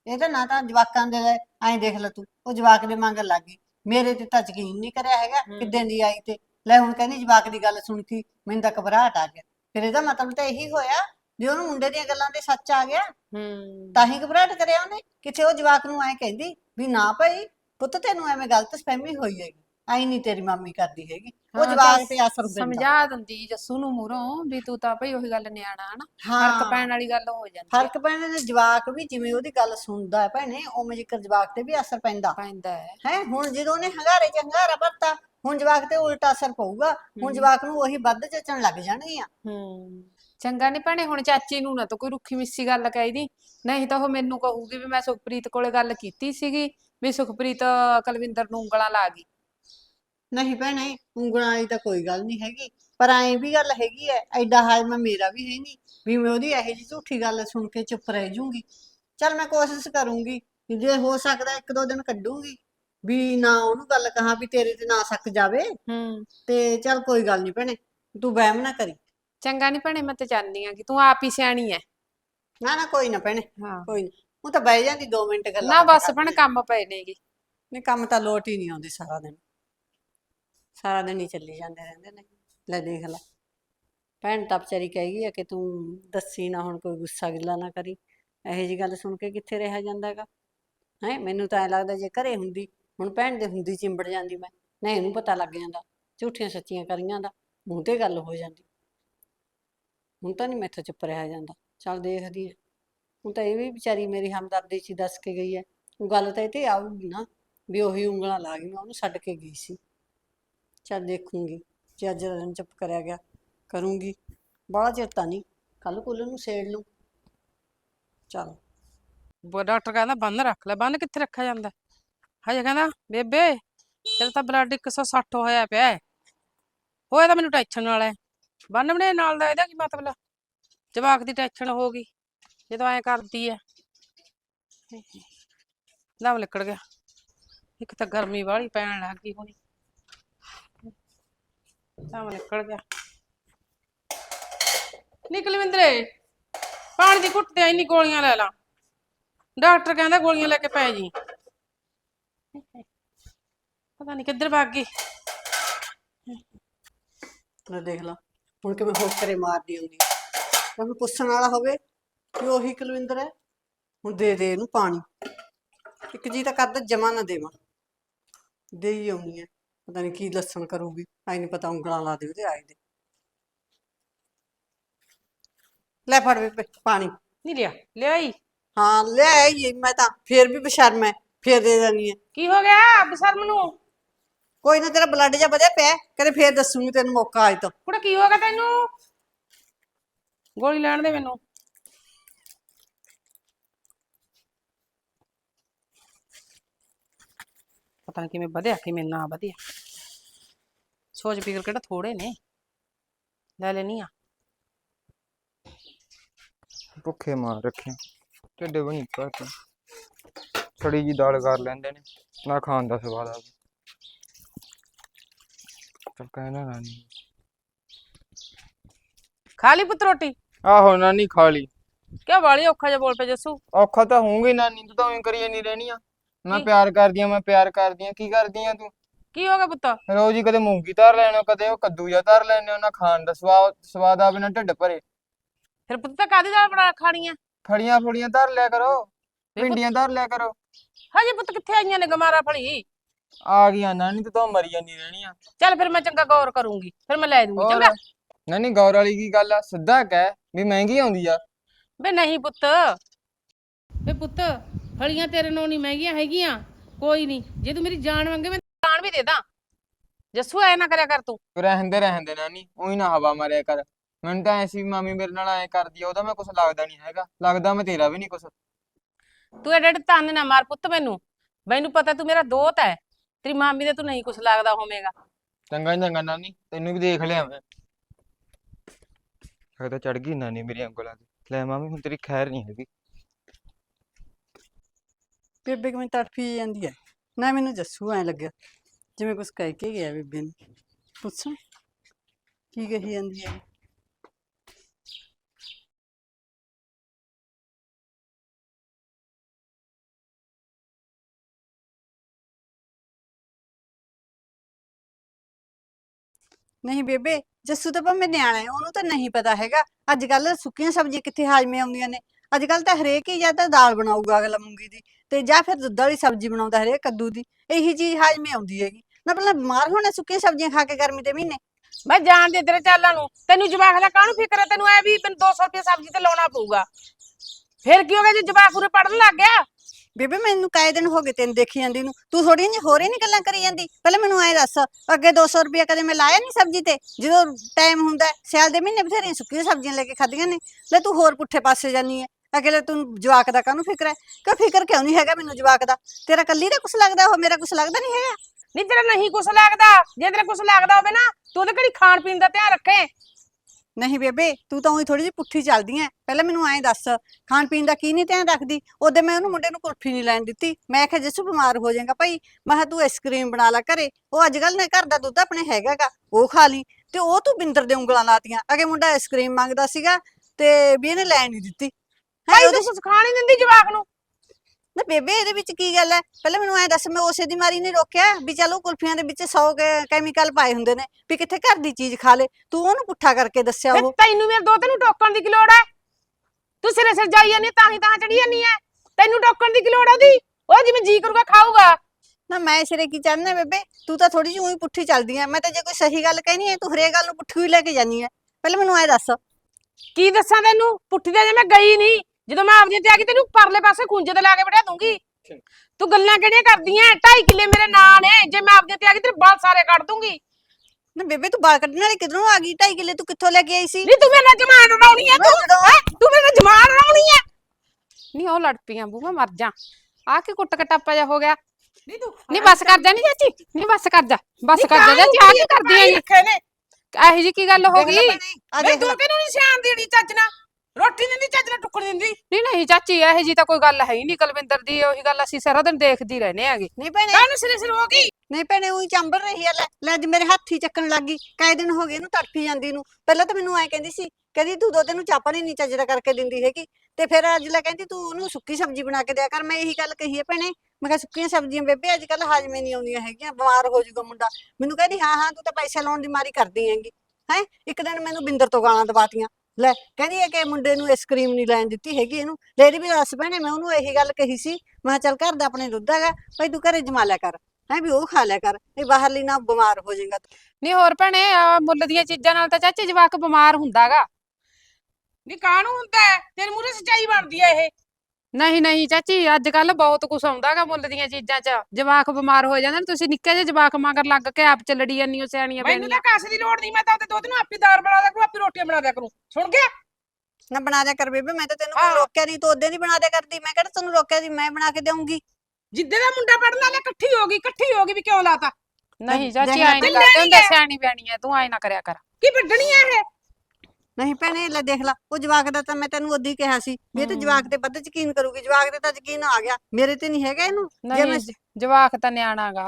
ਇਹ ਤਾਂ ਨਾ ਤਾਂ ਜਵਾਕਾਂ ਦੇ ਐਂ ਦੇਖ ਲੈ ਤੂੰ ਉਹ ਜਵਾਕ ਦੇ ਮੰਗਣ ਲੱਗ ਗਈ। ਮੇਰੇ ਤੇ ਤਾਂ ਯਕੀਨ ਨਹੀਂ ਕਰਿਆ ਹੈਗਾ ਕਿੱਦਾਂ ਦੀ ਆਈ ਤੇ। ਲੈ ਹੁਣ ਕਹਿੰਦੀ ਜਵਾਕ ਦੀ ਗੱਲ ਸੁਣ ਕੇ ਮੈਨੂੰ ਤਾਂ ਘਬਰਾਹਟ ਆ ਗਿਆ। ਫਿਰ ਇਹਦਾ ਮਤਲਬ ਤਾਂ ਇਹੀ ਹੋਇਆ ਵੀ ਉਹਨੂੰ ਮੁੰਡੇ ਦੀਆਂ ਗੱਲਾਂ ਤੇ ਸੱਚ ਆ ਗਿਆ ਹੂੰ। ਤਾਂ ਹੀ ਘਬਰਾਹਟ ਕਰਿਆ ਉਹਨੇ। ਕਿਤੇ ਉਹ ਜਵਾਕ ਨੂੰ ਐਂ ਕਹਿੰਦੀ ਵੀ ਨਾ ਭਾਈ ਪੁੱਤ ਤੈਨੂੰ ਐਵੇਂ ਗਲਤ ਫਹਿਮੀ ਹੋਈ ਹੈਗੀ। ਐਂ ਨਹੀਂ ਤੇਰੀ ਮਾਮੀ ਕਰਦੀ ਹੈਗੀ। ਉਹ ਹਾਂ, ਜਵਾਕ ਤਾਂ ਅਸਰ ਪੈਂਦਾ ਸਮਝਾ ਦਿੰਦੀ ਜੱਸੂ ਨੂੰ ਮੂਹਰੋਂ ਵੀ ਤੂੰ ਤਾਂ ਭਈ ਉਹੀ ਗੱਲ ਨਿਆਣਾ ਹਨਾ ਹਾਂ। ਫ਼ਰਕ ਪੈਣ ਵਾਲੀ ਗੱਲ ਹੋ ਜਾਂਦੀ ਹੈ ਫ਼ਰਕ ਪੈਣ ਦੇ ਜਵਾਕ ਵੀ ਜਿਵੇਂ ਉਹਦੀ ਗੱਲ ਸੁਣਦਾ ਹੈ ਭੈਣੇ ਉਵੇਂ ਜਿਕਰ ਜਵਾਕ ਤੇ ਵੀ ਅਸਰ ਪੈਂਦਾ। ਪੈਂਦਾ ਹੈ। ਹੈ ਹੁਣ ਜਦੋਂ ਉਹਨੇ ਹੰਗਾਰੇ 'ਚ ਹੰਗਾਰਾ ਭਰਤਾ ਹੁਣ ਜਵਾਕ ਤੇ ਉਲਟਾ ਅਸਰ ਪਊਗਾ ਹੁਣ ਜਵਾਕ ਨੂੰ ਉਹੀ ਵੱਧ ਜਚਣ ਲੱਗ ਜਾਣਗੀਆਂ ਹੂੰ ਚੰਗਾ ਨਹੀਂ ਭੈਣੇ ਹੁਣ ਚਾਚੀ ਨੂੰ ਨਾ ਤੂੰ ਕੋਈ ਰੁੱਖੀ ਮਿੱਸੀ ਗੱਲ ਕਹਿਦੀ ਨਹੀਂ ਤਾਂ ਉਹ ਮੈਨੂੰ ਕਹੂਗੀ ਵੀ ਮੈਂ ਸੁਖਪ੍ਰੀਤ ਕੋਲੇ ਗੱਲ ਕੀਤੀ ਸੀਗੀ ਵੀ ਸੁਖਪ੍ਰੀਤ ਕੁਲਵਿੰਦਰ ਨੂੰ ਉਂਗਲਾਂ ਲਾ ਗਈ। ਨਹੀਂ ਭੈਣੇ ਉਂਗਲਾਂ ਵਾਲੀ ਤਾਂ ਕੋਈ ਗੱਲ ਨਹੀਂ ਹੈਗੀ ਪਰ ਐਂ ਵੀ ਗੱਲ ਹੈਗੀ ਐ ਐਡਾ ਹਾਜ਼ਮਾ ਮੇਰਾ ਵੀ ਹੈ ਨਹੀਂ ਵੀ ਮੈਂ ਉਹਦੀ ਇਹੋ ਜਿਹੀ ਝੂਠੀ ਗੱਲ ਸੁਣ ਕੇ ਚੁੱਪ ਰਹਿ ਜੂੰਗੀ। ਚਲ ਮੈਂ ਕੋਸ਼ਿਸ਼ ਕਰੂੰਗੀ ਕਿ ਜੇ ਹੋ ਸਕਦਾ ਇੱਕ ਦੋ ਦਿਨ ਕੱਢੂੰਗੀ ਵੀ ਨਾ ਉਹਨੂੰ ਗੱਲ ਕਹਾਂ ਵੀ ਤੇਰੇ ਤੇ ਨਾ ਸੱਕ ਜਾਵੇ। ਹੂੰ। ਤੇ ਚਲ ਕੋਈ ਗੱਲ ਨਹੀਂ ਭੈਣੇ ਤੂੰ ਵਹਿਮ ਨਾ ਕਰੀ। ਚੰਗਾ ਨਹੀਂ ਭੈਣੇ ਮੈਂ ਤੇ ਚਾਹੁੰਦੀ ਆ ਕਿ ਤੂੰ ਆਪ ਹੀ ਸਿਆਣੀ ਐ। ਨਾ ਨਾ ਕੋਈ ਨਾ ਭੈਣੇ ਹਾਂ। ਕੋਈ ਨਾ ਉਹ ਤਾਂ ਬਹਿ ਜਾਂਦੀ 2 ਮਿੰਟ ਗੱਲਾਂ ਨਾ ਬਸ ਭੈਣੇ। ਕੰਮ ਪਏ ਨੇਗੇ। ਨਹੀਂ ਕੰਮ ਤਾਂ ਲੋਟ ਹੀ ਨਹੀਂ ਆਉਂਦੇ ਸਾਰਾ ਦਿਨ। ਸਾਰਾ ਦਿਨ ਹੀ ਚੱਲੀ ਜਾਂਦੇ ਰਹਿੰਦੇ ਨੇ। ਲੈ ਦੇਖ ਲੈ। ਭੈਣ ਤਾਂ ਵਿਚਾਰੀ ਕਹੇਗੀ ਆ ਕਿ ਤੂੰ ਦੱਸੀ ਨਾ ਹੁਣ ਕੋਈ ਗੁੱਸਾ ਗਿੱਲਾ ਨਾ ਕਰੀ। ਇਹੋ ਜੀ ਗੱਲ ਸੁਣ ਕੇ ਕਿੱਥੇ ਰਿਹਾ ਜਾਂਦਾ ਹੈਗਾ? ਹੈ, ਮੈਨੂੰ ਤਾਂ ਐ ਲੱਗਦਾ ਜੇ ਘਰੇ ਹੁੰਦੀ, ਹੁਣ ਭੈਣ ਦੇ ਹੁੰਦੀ ਚਿੰਬੜ ਜਾਂਦੀ ਮੈਂ। ਨਹੀਂ ਇਹਨੂੰ ਪਤਾ ਲੱਗ ਜਾਂਦਾ, ਝੂਠੀਆਂ ਸੱਚੀਆਂ ਕਰੀਆਂ ਦਾ, ਮੂੰਹ ਤੇ ਗੱਲ ਹੋ ਜਾਂਦੀ। ਹੁਣ ਤਾਂ ਨਹੀਂ ਮੈਥੋਂ ਚੁੱਪ ਰਿਹਾ ਜਾਂਦਾ। ਚੱਲ ਦੇਖਦੀ ਆ। ਹੁਣ ਤਾਂ ਇਹ ਵੀ ਵਿਚਾਰੀ ਮੇਰੀ ਹਮਦਰਦੀ ਚ ਹੀ ਦੱਸ ਕੇ ਗਈ ਹੈ। ਉਹ ਗੱਲ ਤਾਂ ਇਹ ਤੇ ਆਊਗੀ ਨਾ, ਵੀ ਉਹੀ ਉਂਗਲਾਂ ਲਾ ਗਈ ਮੈਂ ਉਹਨੂੰ ਛੱਡ ਕੇ ਗਈ ਸੀ। ਚੱਲ ਦੇਖੂੰਗੀ ਜੇ ਅੱਜ ਦਾ ਦਿਨ ਚੁੱਪ ਕਰਿਆ ਗਿਆ ਕਰੂੰਗੀ। ਬੜਾ ਚਿਰ ਤਾਂ ਨਹੀਂ ਕੱਲ ਕੁੱਲ ਨੂੰ ਸੇੜ ਲੂੰ ਚੱਲ। ਬ- ਡਾਕਟਰ ਕਹਿੰਦਾ ਬੰਨ ਰੱਖ ਲੈ ਬੰਨ ਕਿੱਥੇ ਰੱਖਿਆ ਜਾਂਦਾ? ਹਜੇ ਕਹਿੰਦਾ ਬੇਬੇ ਤੇਰਾ ਤਾਂ ਬਲੱਡ 160 ਹੋਇਆ ਪਿਆ ਹੈ। ਹੋਇਆ ਤਾਂ ਮੈਨੂੰ ਟੈਨਸ਼ਨ ਵਾਲਾ ਹੈ। ਬੰਨ ਬਣੇ ਨਾਲ ਦਾ ਇਹਦਾ ਕੀ ਮਤਲਬ? ਜਵਾਕ ਦੀ ਟੈਨਸ਼ਨ ਹੋ ਗਈ ਜਦੋਂ ਐ ਕਰਦੀ ਐ ਦਮ ਲਿਕੜ ਗਿਆ। ਇੱਕ ਤਾਂ ਗਰਮੀ ਵਾਲੀ ਪੈਣ ਲੱਗ ਗਈ ਹੁਣੀ। ਦਮ ਨਿਕਲ ਗਿਆ। ਨਿਕਲਵਿੰਦਰੇ ਪਾਣੀ ਦੀ ਘੁੱਟ ਤੇ ਇੰਨੀ ਗੋਲੀਆਂ ਲੈ ਲਾ। ਡਾਕਟਰ ਕਹਿੰਦਾ ਗੋਲੀਆਂ ਲੈ ਕੇ ਪੈ ਜੀ। ਪਤਾ ਨਹੀਂ ਕਿੱਧਰ ਭੱਗ ਗਈ। ਲੈ ਦੇਖ ਲਾ, ਹੁਣ ਕਿਵੇਂ ਹੋਕਰੇ ਮਾਰਦੀ ਹੁੰਦੀ ਉਹਨੂੰ ਪੁੱਛਣ ਵਾਲਾ ਹੋਵੇ ਕਿ ਉਹੀ ਕੁਲਵਿੰਦਰ ਹੈ, ਹੁਣ ਦੇ ਦੇ ਇਹਨੂੰ ਪਾਣੀ। ਇੱਕ ਜੀ ਤਾਂ ਕਰਦਾ ਜਮਾ ਨਾ ਦੇਵਾਂ। ਦੇਈ ਆਉਣੀ ਹੈ ਪਤਾ ਨਹੀਂ ਕੀ ਲੱਸਣ ਕਰੂਗੀ ਆਈ ਨਹੀਂ ਪਤਾ ਉਂਗਲਾਂ ਲਾ ਦੇ ਉਹਦੇ ਆਏ ਦੇ ਲੈ ਫੜ ਵੇ ਪਾਣੀ। ਨਹੀਂ ਲਿਆ ਲਿਆਈ? ਹਾਂ ਲੈ ਆਈ ਮੈਂ ਤਾਂ ਫੇਰ ਵੀ ਬਸ਼ਰਮ ਹੈ ਫੇਰ ਦੇ ਦੇਣੀ ਹੈ ਕੀ ਹੋ ਗਿਆ ਬਸਰਮ ਨੂੰ? ਕੋਈ ਨਾ ਤੇਰਾ ਬਲੱਡ ਜਿਹਾ ਵਧਿਆ ਪਿਆ ਕਦੇ ਫੇਰ ਦੱਸੂਗੀ ਤੈਨੂੰ ਮੌਕਾ ਆਏ ਤਾਂ। ਕੁੜਾ ਕੀ ਹੋ ਗਿਆ ਤੈਨੂੰ? ਗੋਲੀ ਲੈਣ ਦੇ ਮੈਨੂੰ। ਪਤਾ ਨਹੀਂ ਕਿਵੇਂ ਵਧਿਆ ਕਿਵੇਂ ਨਾ ਵਧਿਆ। ਸੋਚ ਫਿਕਰ ਕਿਹੜਾ ਥੋੜੇ ਨੇ। ਲੈ ਲੈਣੀ ਆ। ਭੁੱਖੇ ਮਾਰ ਰੱਖੇ। ਢਿੱਡ ਬਣੀ ਘੱਟ ਸੜੀ ਜੀ ਦਾਲ ਕਰ ਲੈਂਦੇ ਨੇ। ਨਾ ਖਾਣ ਦਾ ਸਵਾਦ ਆ ਚੱਲ ਕਹਿਣਾ ਨਾਨੀ ਖਾ ਲਈ ਪੁੱਤ ਰੋਟੀ? ਆਹੋ ਨਾਨੀ ਖਾ ਲਈ। ਕਿਉਂ ਵਾਲੀ ਔਖਾ ਜਿਹਾ ਬੋਲ ਪਿਆ ਜੱਸੂ? ਔਖਾ ਤਾਂ ਹੋਊਗੀ ਨਾਨੀ ਤੂੰ ਤਾਂ ਉਂ ਕਰੀ ਨਹੀਂ ਰਹਿਣੀ ਆ। ਮੈਂ ਕੀ? ਪਿਆਰ ਕਰਦੀ ਆ ਮੈਂ ਪਿਆਰ ਕਰਦੀ ਆ। ਕੀ ਕਰਦੀ ਆ ਤੂੰ? ਕੀ ਹੋ ਗਿਆ ਪੁੱਤ? ਰੋਜ਼ ਹੀ ਕਦੇ ਮੂੰਗੀ ਧਰ ਲੈਣੋ ਕਦੇ ਉਹ ਕੱਦੂ ਜਾਂ ਧਰ ਲੈਣੇ ਨਾ ਖਾਣ ਦਾ ਸਵਾਦ ਸਵਾਦ ਆਵੇ ਨਾ ਢਿੱਡ ਭਰੇ। ਫਿਰ ਪੁੱਤ ਤਾਂ ਕਾਦੀ ਦਾਲ ਬਣਾ ਖਾਣੀ ਆ ਖੜੀਆਂ ਫੁੜੀਆਂ ਧਰ ਲਿਆ ਕਰੋ ਭਿੰਡੀਆਂ ਧਰ ਲਿਆ ਕਰੋ। ਹਜੇ ਪੁੱਤ ਕਿੱਥੇ ਆਈਆਂ ਨੇ ਗਮਾਰਾ ਫਲੀ? ਆ ਗਈਆਂ ਨਾਨੀ ਤੂੰ ਤਾਂ ਮਰੀ ਜਾਂਦੀ ਰਹਿਣੀ ਆ ਚੱਲ ਫਿਰ ਮੈਂ ਚੰਗਾ ਗੌਰ ਕਰੂੰਗੀ ਫਿਰ ਮੈਂ ਲੈ ਦੂੰਗੀ ਚੰਗਾ? ਨਾਨੀ ਗੌਰ ਵਾਲੀ ਕੀ ਗੱਲ ਆ? ਸਿੱਧਾ ਕਹਿ ਵੀ ਮਹਿੰਗੀ ਆਉਂਦੀ ਆ। ਬੇ ਨਹੀਂ ਪੁੱਤ। ਬੇ ਪੁੱਤ ਫਲੀਆਂ ਤੇਰੇ ਨਾਲ ਨਹੀਂ ਮਹਿੰਗੀਆਂ ਹੈਗੀਆਂ। ਕੋਈ ਨਹੀਂ ਜੇ ਤੂੰ ਮੇਰੀ ਜਾਨ ਮੰਗੇ ਮੈਂ ਜਾਨ ਵੀ ਦੇ ਦਾਂ। ਜੱਸੂ ਐ ਨਾ ਕਰਿਆ ਕਰ ਤੂੰ। ਤੂੰ ਰਹਿੰਦੇ ਰਹਿੰਦੇ ਨਾਨੀ ਉਹੀ ਨਾ ਹਵਾ ਮਾਰਿਆ ਕਰ। ਮੈਨੂੰ ਤਾਂ ਐਸੀ ਮਾਮੀ ਮੇਰੇ ਨਾਲ ਐ ਕਰਦੀ ਆ ਉਹਦਾ ਮੈਂ ਕੁਛ ਲੱਗਦਾ ਨਹੀਂ ਹੈਗਾ। ਲੱਗਦਾ ਮੈਂ ਤੇਰਾ ਵੀ ਨਹੀਂ ਕੁਛ। ਤੂੰ ਐਡੇ ਐਡੇ ਤੰਨ ਨਾ ਮਾਰ ਪੁੱਤ ਮੈਨੂੰ। ਮੈਨੂੰ ਪਤਾ ਤੂੰ ਮੇਰਾ ਦੋਤ ਹੈ ਤੇਰੀ ਮਾਮੀ ਦੇ ਤੂੰ ਨਹੀਂ ਕੁਛ ਲੱਗਦਾ ਹੋਵੇਗਾ। ਚੰਗਾ ਨੀ ਚੰਗਾ ਨਾਨੀ ਤੈਨੂੰ ਵੀ ਦੇਖ ਲਿਆ ਮੈਂ। ਤਾਂ ਚੜ ਗਈ ਨਾਨੀ ਮੇਰੀਆਂ ਉਂਗਲਾਂ ਤੇ। ਲੈ ਮਾਮੀ ਹੁਣ ਤੇਰੀ ਖੈਰ ਨਹੀਂ ਹੈਗੀ। ਬੇਬੇ ਕਿਵੇਂ ਤੜਫੀ ਜਾਂਦੀ ਹੈ ਨਾ, ਮੈਨੂੰ ਜੱਸੂ ਐ ਲੱਗਿਆ ਜਿਵੇਂ ਕੁਝ ਕਹਿ ਕੇ ਗਿਆ ਬੇਬੇ ਨੇ। ਪੁੱਛਾਂ, ਕੀ ਕਹੀ ਜਾਂਦੀ ਹੈ ਨਹੀਂ ਬੇਬੇ, ਜੱਸੂ ਤਾਂ ਭਾਵੇਂ ਨਿਆਣਾ ਹੈ, ਉਹਨੂੰ ਤਾਂ ਨਹੀਂ ਪਤਾ ਹੈਗਾ। ਅੱਜ ਕੱਲ ਸੁੱਕੀਆਂ ਸਬਜ਼ੀਆਂ ਕਿੱਥੇ ਹਾਜ਼ਮੇ ਆਉਂਦੀਆਂ ਨੇ? ਅੱਜ ਕੱਲ ਤਾਂ ਹਰੇਕ ਹੀ ਜਾਂ ਤਾਂ ਦਾਲ ਬਣਾਊਗਾ ਅਗਲਾ ਮੂੰਗੀ ਦੀ ਤੇ ਜਾਂ ਫਿਰ ਦੁੱਧ ਵਾਲੀ ਸਬਜ਼ੀ ਬਣਾਉਂਦਾ ਹਰੇਕ ਕੱਦੂ ਦੀ ਇਹੀ ਚੀਜ਼ ਹਾਜ਼ਮੇ ਆਉਂਦੀ ਹੈਗੀ। ਨਾ ਪਹਿਲਾਂ ਬਿਮਾਰ ਹੋਣਾ ਸੁੱਕੀਆਂ ਸਬਜ਼ੀਆਂ ਖਾ ਕੇ ਗਰਮੀ ਦੇ ਮਹੀਨੇ। ਮੈਂ ਜਾਣ ਦੇ ਤੇਰੇ ਚਾਲਾਂ ਨੂੰ ਤੈਨੂੰ ਜਵਾਕ ਦਾ ਕਾਹਨੂੰ ਫਿਕਰ ਹੈ ਤੈਨੂੰ ਐ ਵੀ ਤੈਨੂੰ 200 ਰੁਪਏ ਸਬਜ਼ੀ ਤੇ ਲਾਉਣਾ ਪਊਗਾ। ਫਿਰ ਕੀ ਹੋ ਗਿਆ ਜੇ ਜਵਾਕ ਉਰੇ ਪੜਨ ਲੱਗ ਗਿਆ? ਬੇਬੇ ਮੈਨੂੰ ਕਾਏ ਦਿਨ ਹੋ ਗਏ ਤੈਨੂੰ ਦੇਖੀ ਜਾਂਦੀ ਨੂੰ? ਤੂੰ ਥੋੜੀਆਂ ਜਿਹੀ ਹੋਰ ਹੀ ਨਹੀਂ ਗੱਲਾਂ ਕਰੀ ਜਾਂਦੀ। ਪਹਿਲਾਂ ਮੈਨੂੰ ਐ ਦੱਸ ਅੱਗੇ 200 ਰੁਪਏ ਕਦੇ ਮੈਂ ਲਾਇਆ ਨਹੀਂ ਸਬਜ਼ੀ ਤੇ? ਜਦੋਂ ਟਾਈਮ ਹੁੰਦਾ ਹੈ, ਸਿਆਲ ਦੇ ਮਹੀਨੇ ਬਥੇਰੀਆਂ ਸੁੱਕੀਆਂ ਸਬਜ਼ੀਆਂ ਲੈ ਕੇ ਖਾਧੀਆਂ ਨੇ। ਲੈ ਤੂੰ ਹੋਰ ਪੁੱਠੇ ਪਾਸੇ ਜਾਨੀ ਹੈ ਅਗਲੇ ਤੂੰ ਜਵਾਕ ਦਾ ਕਾਹਨੂੰ ਫਿਕਰ ਹੈ? ਕਿ ਫਿਕਰ ਕਿਉਂ ਨਹੀਂ ਹੈਗਾ ਮੈਨੂੰ ਜਵਾਕ ਦਾ? ਤੇਰਾ ਕੱਲੀ ਦਾ ਕੁਛ ਲੱਗਦਾ ਉਹ ਮੇਰਾ ਕੁਛ ਲੱਗਦਾ ਨਹੀਂ ਹੈਗਾ? ਨਹੀਂ ਤੇਰਾ ਨਹੀਂ ਕੁਛ ਲੱਗਦਾ। ਜੇ ਤੇਰਾ ਕੁਛ ਲੱਗਦਾ ਹੋਵੇ ਨਾ ਤੂੰ ਉਹਦੇ ਕਿਹੜੀ ਖਾਣ ਪੀਣ ਦਾ ਧਿਆਨ ਰੱਖੇ? ਨਹੀਂ ਬੇਬੇ ਤੂੰ ਤਾਂ ਉਹੀ ਥੋੜੀ ਜਿਹੀ ਪੁੱਠੀ ਚੱਲਦੀ ਐ ਪਹਿਲਾਂ ਮੈਨੂੰ ਐਂ ਦੱਸ ਖਾਣ ਪੀਣ ਦਾ ਕੀ ਨਹੀਂ ਧਿਆਨ ਰੱਖਦੀ? ਉਹਦੇ ਮੈਂ ਉਹਨੂੰ ਮੁੰਡੇ ਨੂੰ ਕੁਲਫੀ ਨਹੀਂ ਲੈਣ ਦਿੱਤੀ। ਮੈਂ ਕਿਹਾ ਜਿਸੂ ਬਿਮਾਰ ਹੋ ਜਾਏਗਾ ਭਾਈ। ਮੈਂ ਕਿਹਾ ਤੂੰ ਆਈਸਕ੍ਰੀਮ ਬਣਾ ਲੈ ਘਰੇ। ਉਹ ਅੱਜ ਕੱਲ ਨੇ ਘਰ ਦਾ ਦੁੱਧ ਆਪਣੇ ਹੈਗਾਗਾ ਉਹ ਖਾ ਲਈ। ਤੇ ਉਹ ਤੂੰ ਬਿੰਦਰ ਦੇ ਉਂਗਲਾਂ ਲਾਤੀਆਂ। ਅਗੇ ਮੁੰਡਾ ਆਈਸਕ੍ਰੀਮ ਮੰਗਦਾ ਸੀਗਾ ਤੇ ਵੀ ਇਹਨੇ ਲੈਣ ਨਹੀਂ ਦਿੱਤੀ। ਭਾਈ ਤੂੰ ਕੁਛ ਖਾਣ ਹੀ ਦਿੰਦੀ ਜਵਾਕ ਨੂੰ। ਨਾ ਬੇਬੇ ਇਹਦੇ ਵਿੱਚ ਕੀ ਗੱਲ ਹੈ? ਪਹਿਲਾਂ ਮੈਨੂੰ ਐ ਦੱਸ ਮੈਂ ਉਸੇ ਦੀ ਮਾਰੀ ਨੇ ਰੋਕਿਆ ਵੀ ਚਲੋ ਕੁਲਫੀਆਂ ਦੇ ਵਿੱਚ 100 ਕੈਮੀਕਲ ਪਾਏ ਹੁੰਦੇ ਨੇ ਵੀ ਕਿੱਥੇ ਘਰ ਦੀ ਚੀਜ਼ ਖਾ ਲੇ। ਤੂੰ ਉਹਨੂੰ ਪੁੱਠਾ ਕਰਕੇ ਦੱਸਿਆ ਉਹ। ਤੈਨੂੰ ਮੇਰੇ ਦੋ ਤੈਨੂੰ ਟੋਕਣ ਦੀ ਕੀ ਲੋੜ ਹੈ? ਤੂੰ ਸਿਰੇ ਸਿਰ ਜਾਈ ਜਾਂਦੀ ਤਾਂ ਹੀ ਤਾਂ ਚੜੀ ਜਾਂਦੀ ਹੈ ਤੈਨੂੰ ਟੋਕਣ ਦੀ ਕੀ ਲੋੜ ਹੈ ਉਹਦੀ? ਉਹ ਜਿਵੇਂ ਜੀ ਕਰੂਗਾ ਖਾਊਗਾ। ਨਾ ਮੈਂ ਸਿਰੇ ਕੀ ਚੜਨਾ ਬੇਬੇ? ਤੂੰ ਤਾਂ ਥੋੜੀ ਜਿਹੀ ਉਹੀ ਪੁੱਠੀ ਚੱਲਦੀ ਐ। ਮੈਂ ਤਾਂ ਜੇ ਕੋਈ ਸਹੀ ਗੱਲ ਕਹਿਣੀ ਐ ਤੂੰ ਹਰੇਕ ਗੱਲ ਨੂੰ ਪੁੱਠੀ ਹੀ ਲੈ ਕੇ ਜਾਨੀ ਐ। ਪਹਿਲਾਂ ਮੈਨੂੰ ਐ ਦੱਸ। ਕੀ ਦੱਸਾਂ ਤੈਨੂੰ? ਪੁੱਠੀ ਤੇ ਜੇ ਮੈਂ ਗਈ ਨਹੀਂ ਜਦੋਂ ਮੈਂ ਆਪਦੀਆਂ ਤੇ ਆ ਗਈ ਤੈਨੂੰ ਪਰਲੇ ਪਾਸੇ ਖੁੰਝੇ ਤੇ ਲਾ ਕੇ ਬਿਠਾ ਦੂੰਗੀ। ਤੂੰ ਗੱਲਾਂ ਕਿਹੜੀਆਂ ਕਰਦੀਆਂ? ਢਾਈ ਕਿੱਲੇ ਮੇਰੇ ਨਾਂ ਨੇ। ਜੇ ਮੈਂ ਆਪਦੀਆਂ ਤੇ ਆ ਗਈ ਤੇਰੇ ਬਾਲ ਸਾਰੇ ਕੱਢ ਦੂੰਗੀ। ਨਾ ਬੇਬੇ ਤੂੰ ਬਾਲ ਕੱਢਣ ਵਾਲੀ ਕਿਧਰੋਂ ਆ ਗਈ? 2.5 ਕਿੱਲੇ ਤੂੰ ਕਿੱਥੋਂ ਲੈ ਕੇ ਆਈ ਸੀ? ਨਹੀਂ ਤੂੰ ਮੇਰੇ ਨਾਲ ਜਮਾਨ ਉਡਾਉਣੀ ਹੈ ਤੂੰ। ਹੈਂ? ਤੂੰ ਮੇਰੇ ਨਾਲ ਜਮਾਨ ਉਡਾਉਣੀ ਹੈ ਨਹੀਂ ਉਹ ਲੜ ਪਈਆਂ ਬੂਆ ਮਰ ਜਾ। ਆ ਕੀ ਕੁੱਟ ਕਟਾਪਾ ਜਾ ਹੋ ਗਿਆ? ਨਹੀਂ ਤੂੰ ਨਹੀਂ ਬਸ ਕਰ ਜਾ ਨਹੀਂ ਚਾਚੀ। ਨਹੀਂ ਬਸ ਕਰ ਜਾ। ਬਸ ਕਰ ਜਾ। ਚਾਚੀ ਆ ਕੀ ਕਰਦੀ ਹੈ ਰੱਖੇ ਨੇ। ਇਹੋ ਜੀ ਕੀ ਗੱਲ ਹੋ ਗਈ? ਦੋ ਲੈ ਤੈਨੂੰ ਨਹੀਂ ਸਿਆਣ ਦੇਣੀ ਚੱਜ ਨਾਲ। ਰੋਟੀ ਦਿੰਦੀ ਚੱਜ ਨਾਲ ਟੁੱਕਣ ਦਿੰਦੀ? ਨਹੀਂ ਨਹੀਂ ਚਾਚੀ ਇਹੋ ਜੀ ਤਾਂ ਕੋਈ ਗੱਲ ਹੈ ਹੀ ਨਹੀਂ ਕੁਲਵਿੰਦਰ ਦੀ ਉਹੀ ਗੱਲ ਅਸੀਂ ਸਾਰਾ ਦਿਨ ਦੇਖਦੀ ਰਹਿੰਦੇ ਆਗੇ ਨਹੀਂ ਭੈਣੇ। ਕਾਹਨੂੰ ਸਿਰੇ ਸਿਰ ਹੋ ਗਈ? ਨਹੀਂ ਭੈਣੇ ਉਹੀ ਚੰਬਲ ਰਹੀ ਐ ਲੈ ਲੈ ਅੱਜ ਮੇਰੇ ਹੱਥ ਹੀ ਚੱਕਣ ਲੱਗ ਗਈ। ਕਾਏ ਦਿਨ ਹੋ ਗਏ ਇਹਨੂੰ ਤੜਫੀ ਜਾਂਦੀ ਨੂੰ। ਪਹਿਲਾਂ ਤਾਂ ਮੈਨੂੰ ਐ ਕਹਿੰਦੀ ਸੀ ਕਹਿੰਦੀ ਤੂੰ ਦੋ ਨੂੰ ਚਾਪਾ ਨਹੀਂ ਚੱਜਦਾ ਕਰਕੇ ਦਿੰਦੀ ਹੈਗੀ। ਤੇ ਫਿਰ ਅੱਜ ਲੈ ਕਹਿੰਦੀ ਤੂੰ ਉਹਨੂੰ ਸੁੱਕੀ ਸਬਜ਼ੀ ਬਣਾ ਕੇ ਦਿਆ ਕਰ ਮੈਂ ਇਹੀ ਗੱਲ ਕਹੀ ਹੈ ਭੈਣੇ। ਮੈਂ ਕਿਹਾ ਸੁੱਕੀਆਂ ਸਬਜ਼ੀਆਂ ਬੇਬੇ ਅੱਜ ਕੱਲ ਹਾਜ਼ਮੇ ਨਹੀਂ ਆਉਂਦੀਆਂ ਹੈਗੀਆਂ ਬਿਮਾਰ ਹੋ ਜਾਊਗਾ ਮੁੰਡਾ। ਮੈਨੂੰ ਕਹਿੰਦੀ ਹਾਂ ਹਾਂ ਤੂੰ ਤਾਂ ਪੈਸੇ ਲਾਉਣ ਦੀ ਮਾਰੀ ਕਰਦੀ ਹੈਂਗੀ। ਹੈ ਇੱਕ ਦਿਨ ਮੈਨੂੰ ਬਿੰਦਰ ਤੋਂ ਗਾਲਾਂ ਦਵਾਤੀਆਂ। ਲੈ ਕਹਿੰਦੀ ਹੈ ਕਿ ਮੁੰਡੇ ਨੂੰ ਆਈਸਕ੍ਰੀਮ ਨਹੀਂ ਲੈਣ ਦਿੱਤੀ ਹੈਗੀ ਇਹਨੂੰ। ਲੈ ਇਹਦੀ ਵੀ ਦੱਸ ਭੈਣੇ ਮੈਂ ਉਹਨੂੰ ਇਹੀ ਗੱਲ ਕਹੀ ਸੀ ਮੈਂ ਕਿਹਾ ਚੱਲ ਘਰ ਦਾ ਆਪਣੇ ਦੁੱਧ ਹੈਗਾ ਭਾਈ ਤੂੰ ਘਰੇ ਜਮਾ ਲਿਆ ਕਰ ਹੈ ਵੀ ਉਹ ਖਾ ਲਿਆ ਕਰ ਇਹ ਬਾਹਰਲੀ ਨਾ ਬਿਮਾਰ ਹੋ ਜਾਏਗਾ ਨਹੀਂ ਹੋਰ ਭੈਣੇ ਆਹ ਮੁੱਲ ਦੀਆਂ ਚੀਜ਼ਾਂ ਨਾਲ ਤਾਂ ਚਾਚੀ ਜਵਾਕ ਬਿਮਾਰ ਹੁੰਦਾਗਾ। ਨਹੀਂ ਕਾਹਨੂੰ ਹੁੰਦਾ? ਹੈ? ਤੇਰੇ ਮੂਹਰੇ ਸਚਾਈ ਬਣਦੀ ਹੈ ਇਹ। ਨਹੀਂ ਨਹੀਂ ਚਾਚੀ ਅੱਜ ਕੱਲ ਬਹੁਤ ਕੁਝ ਆਉਂਦਾਗਾ ਮੁੱਲ ਦੀਆਂ ਚੀਜ਼ਾਂ 'ਚ। ਜਵਾਕ ਬਿਮਾਰ ਹੋ ਜਾਂਦੇ ਨੇ ਤੁਸੀਂ ਨਿੱਕੇ ਜਿਹੇ ਜਵਾਕ ਮਗਰ ਲੱਗ ਕੇ ਆਪ ਚ ਲੜੀ ਜਾਂਦੀ ਹੋ ਸਿਆਣੀਆਂ ਮੈਨੂੰ ਬੈਣੀਆਂ ਤਾਂ ਕਾਸੇ ਦੀ ਲੋੜ ਨਹੀਂ ਮੈਂ ਤਾਂ ਉਹਦੇ ਦੁੱਧ ਨੂੰ ਆਪੀ ਦਾਲ ਬਣਾ ਦਿਆ ਕਰੂੰ ਆਪੀ ਰੋਟੀਆਂ ਬਣਾ ਦਿਆ ਕਰੂੰ। ਸੁਣ ਗਿਆ? ਨਾ ਬਣਾ ਦਿਆ ਕਰ ਬੇਬੇ ਮੈਂ ਤਾਂ ਤੈਨੂੰ। ਕੋਈ ਰੋਕਿਆ ਨਹੀਂ ਤੂੰ ਉਹਦੇ ਨਹੀਂ ਬਣਾ ਦਿਆ ਕਰਦੀ। ਮੈਂ ਕਿਹੜਾ ਤੈਨੂੰ ਰੋਕਿਆ ਸੀ ਮੈਂ ਬਣਾ ਕੇ ਦੇਵਾਂਗੀ ਜਿੱਦੇ ਦਾ ਮੁੰਡਾ ਪੜਨ ਵਾਲਾ ਇਕੱਠੀ ਹੋ ਗਈ ਇਕੱਠੀ ਹੋ ਗਈ ਵੀ ਕਿਉਂ ਲਾਤਾ? ਨਹੀਂ ਚਾਚੀ ਆਈ ਨਹੀਂ ਕਰਦੇ ਹੁੰਦੇ। ਸਿਆਣੀ ਬਿਆਣੀ ਐ ਤੂੰ ਆਈ ਨਾ ਕਰਿਆ ਕਰ। ਕੀ ਵੱਢਣੀ ਹੈ ਇਹ? ਨਹੀਂ ਭੈਣੇ ਲੈ ਦੇਖ ਲਾ ਉਹ ਜਵਾਕ ਦਾ ਤਾਂ ਮੈਂ ਤੈਨੂੰ ਉਦੋਂ ਹੀ ਕਿਹਾ ਸੀ ਵੀ ਇਹ ਤਾਂ ਜਵਾਕ ਤੇ ਵੱਧ ਯਕੀਨ ਕਰੂਗੀ ਜਵਾਕ ਤੇ ਤਾਂ ਯਕੀਨ ਆ ਗਿਆ ਮੇਰੇ ਤੇ ਨਹੀਂ ਹੈਗਾ ਇਹਨੂੰ ਜੇ ਨਹੀਂ ਮੈਂ ਜਵਾਕ ਤਾਂ ਨਿਆਣਾਗਾ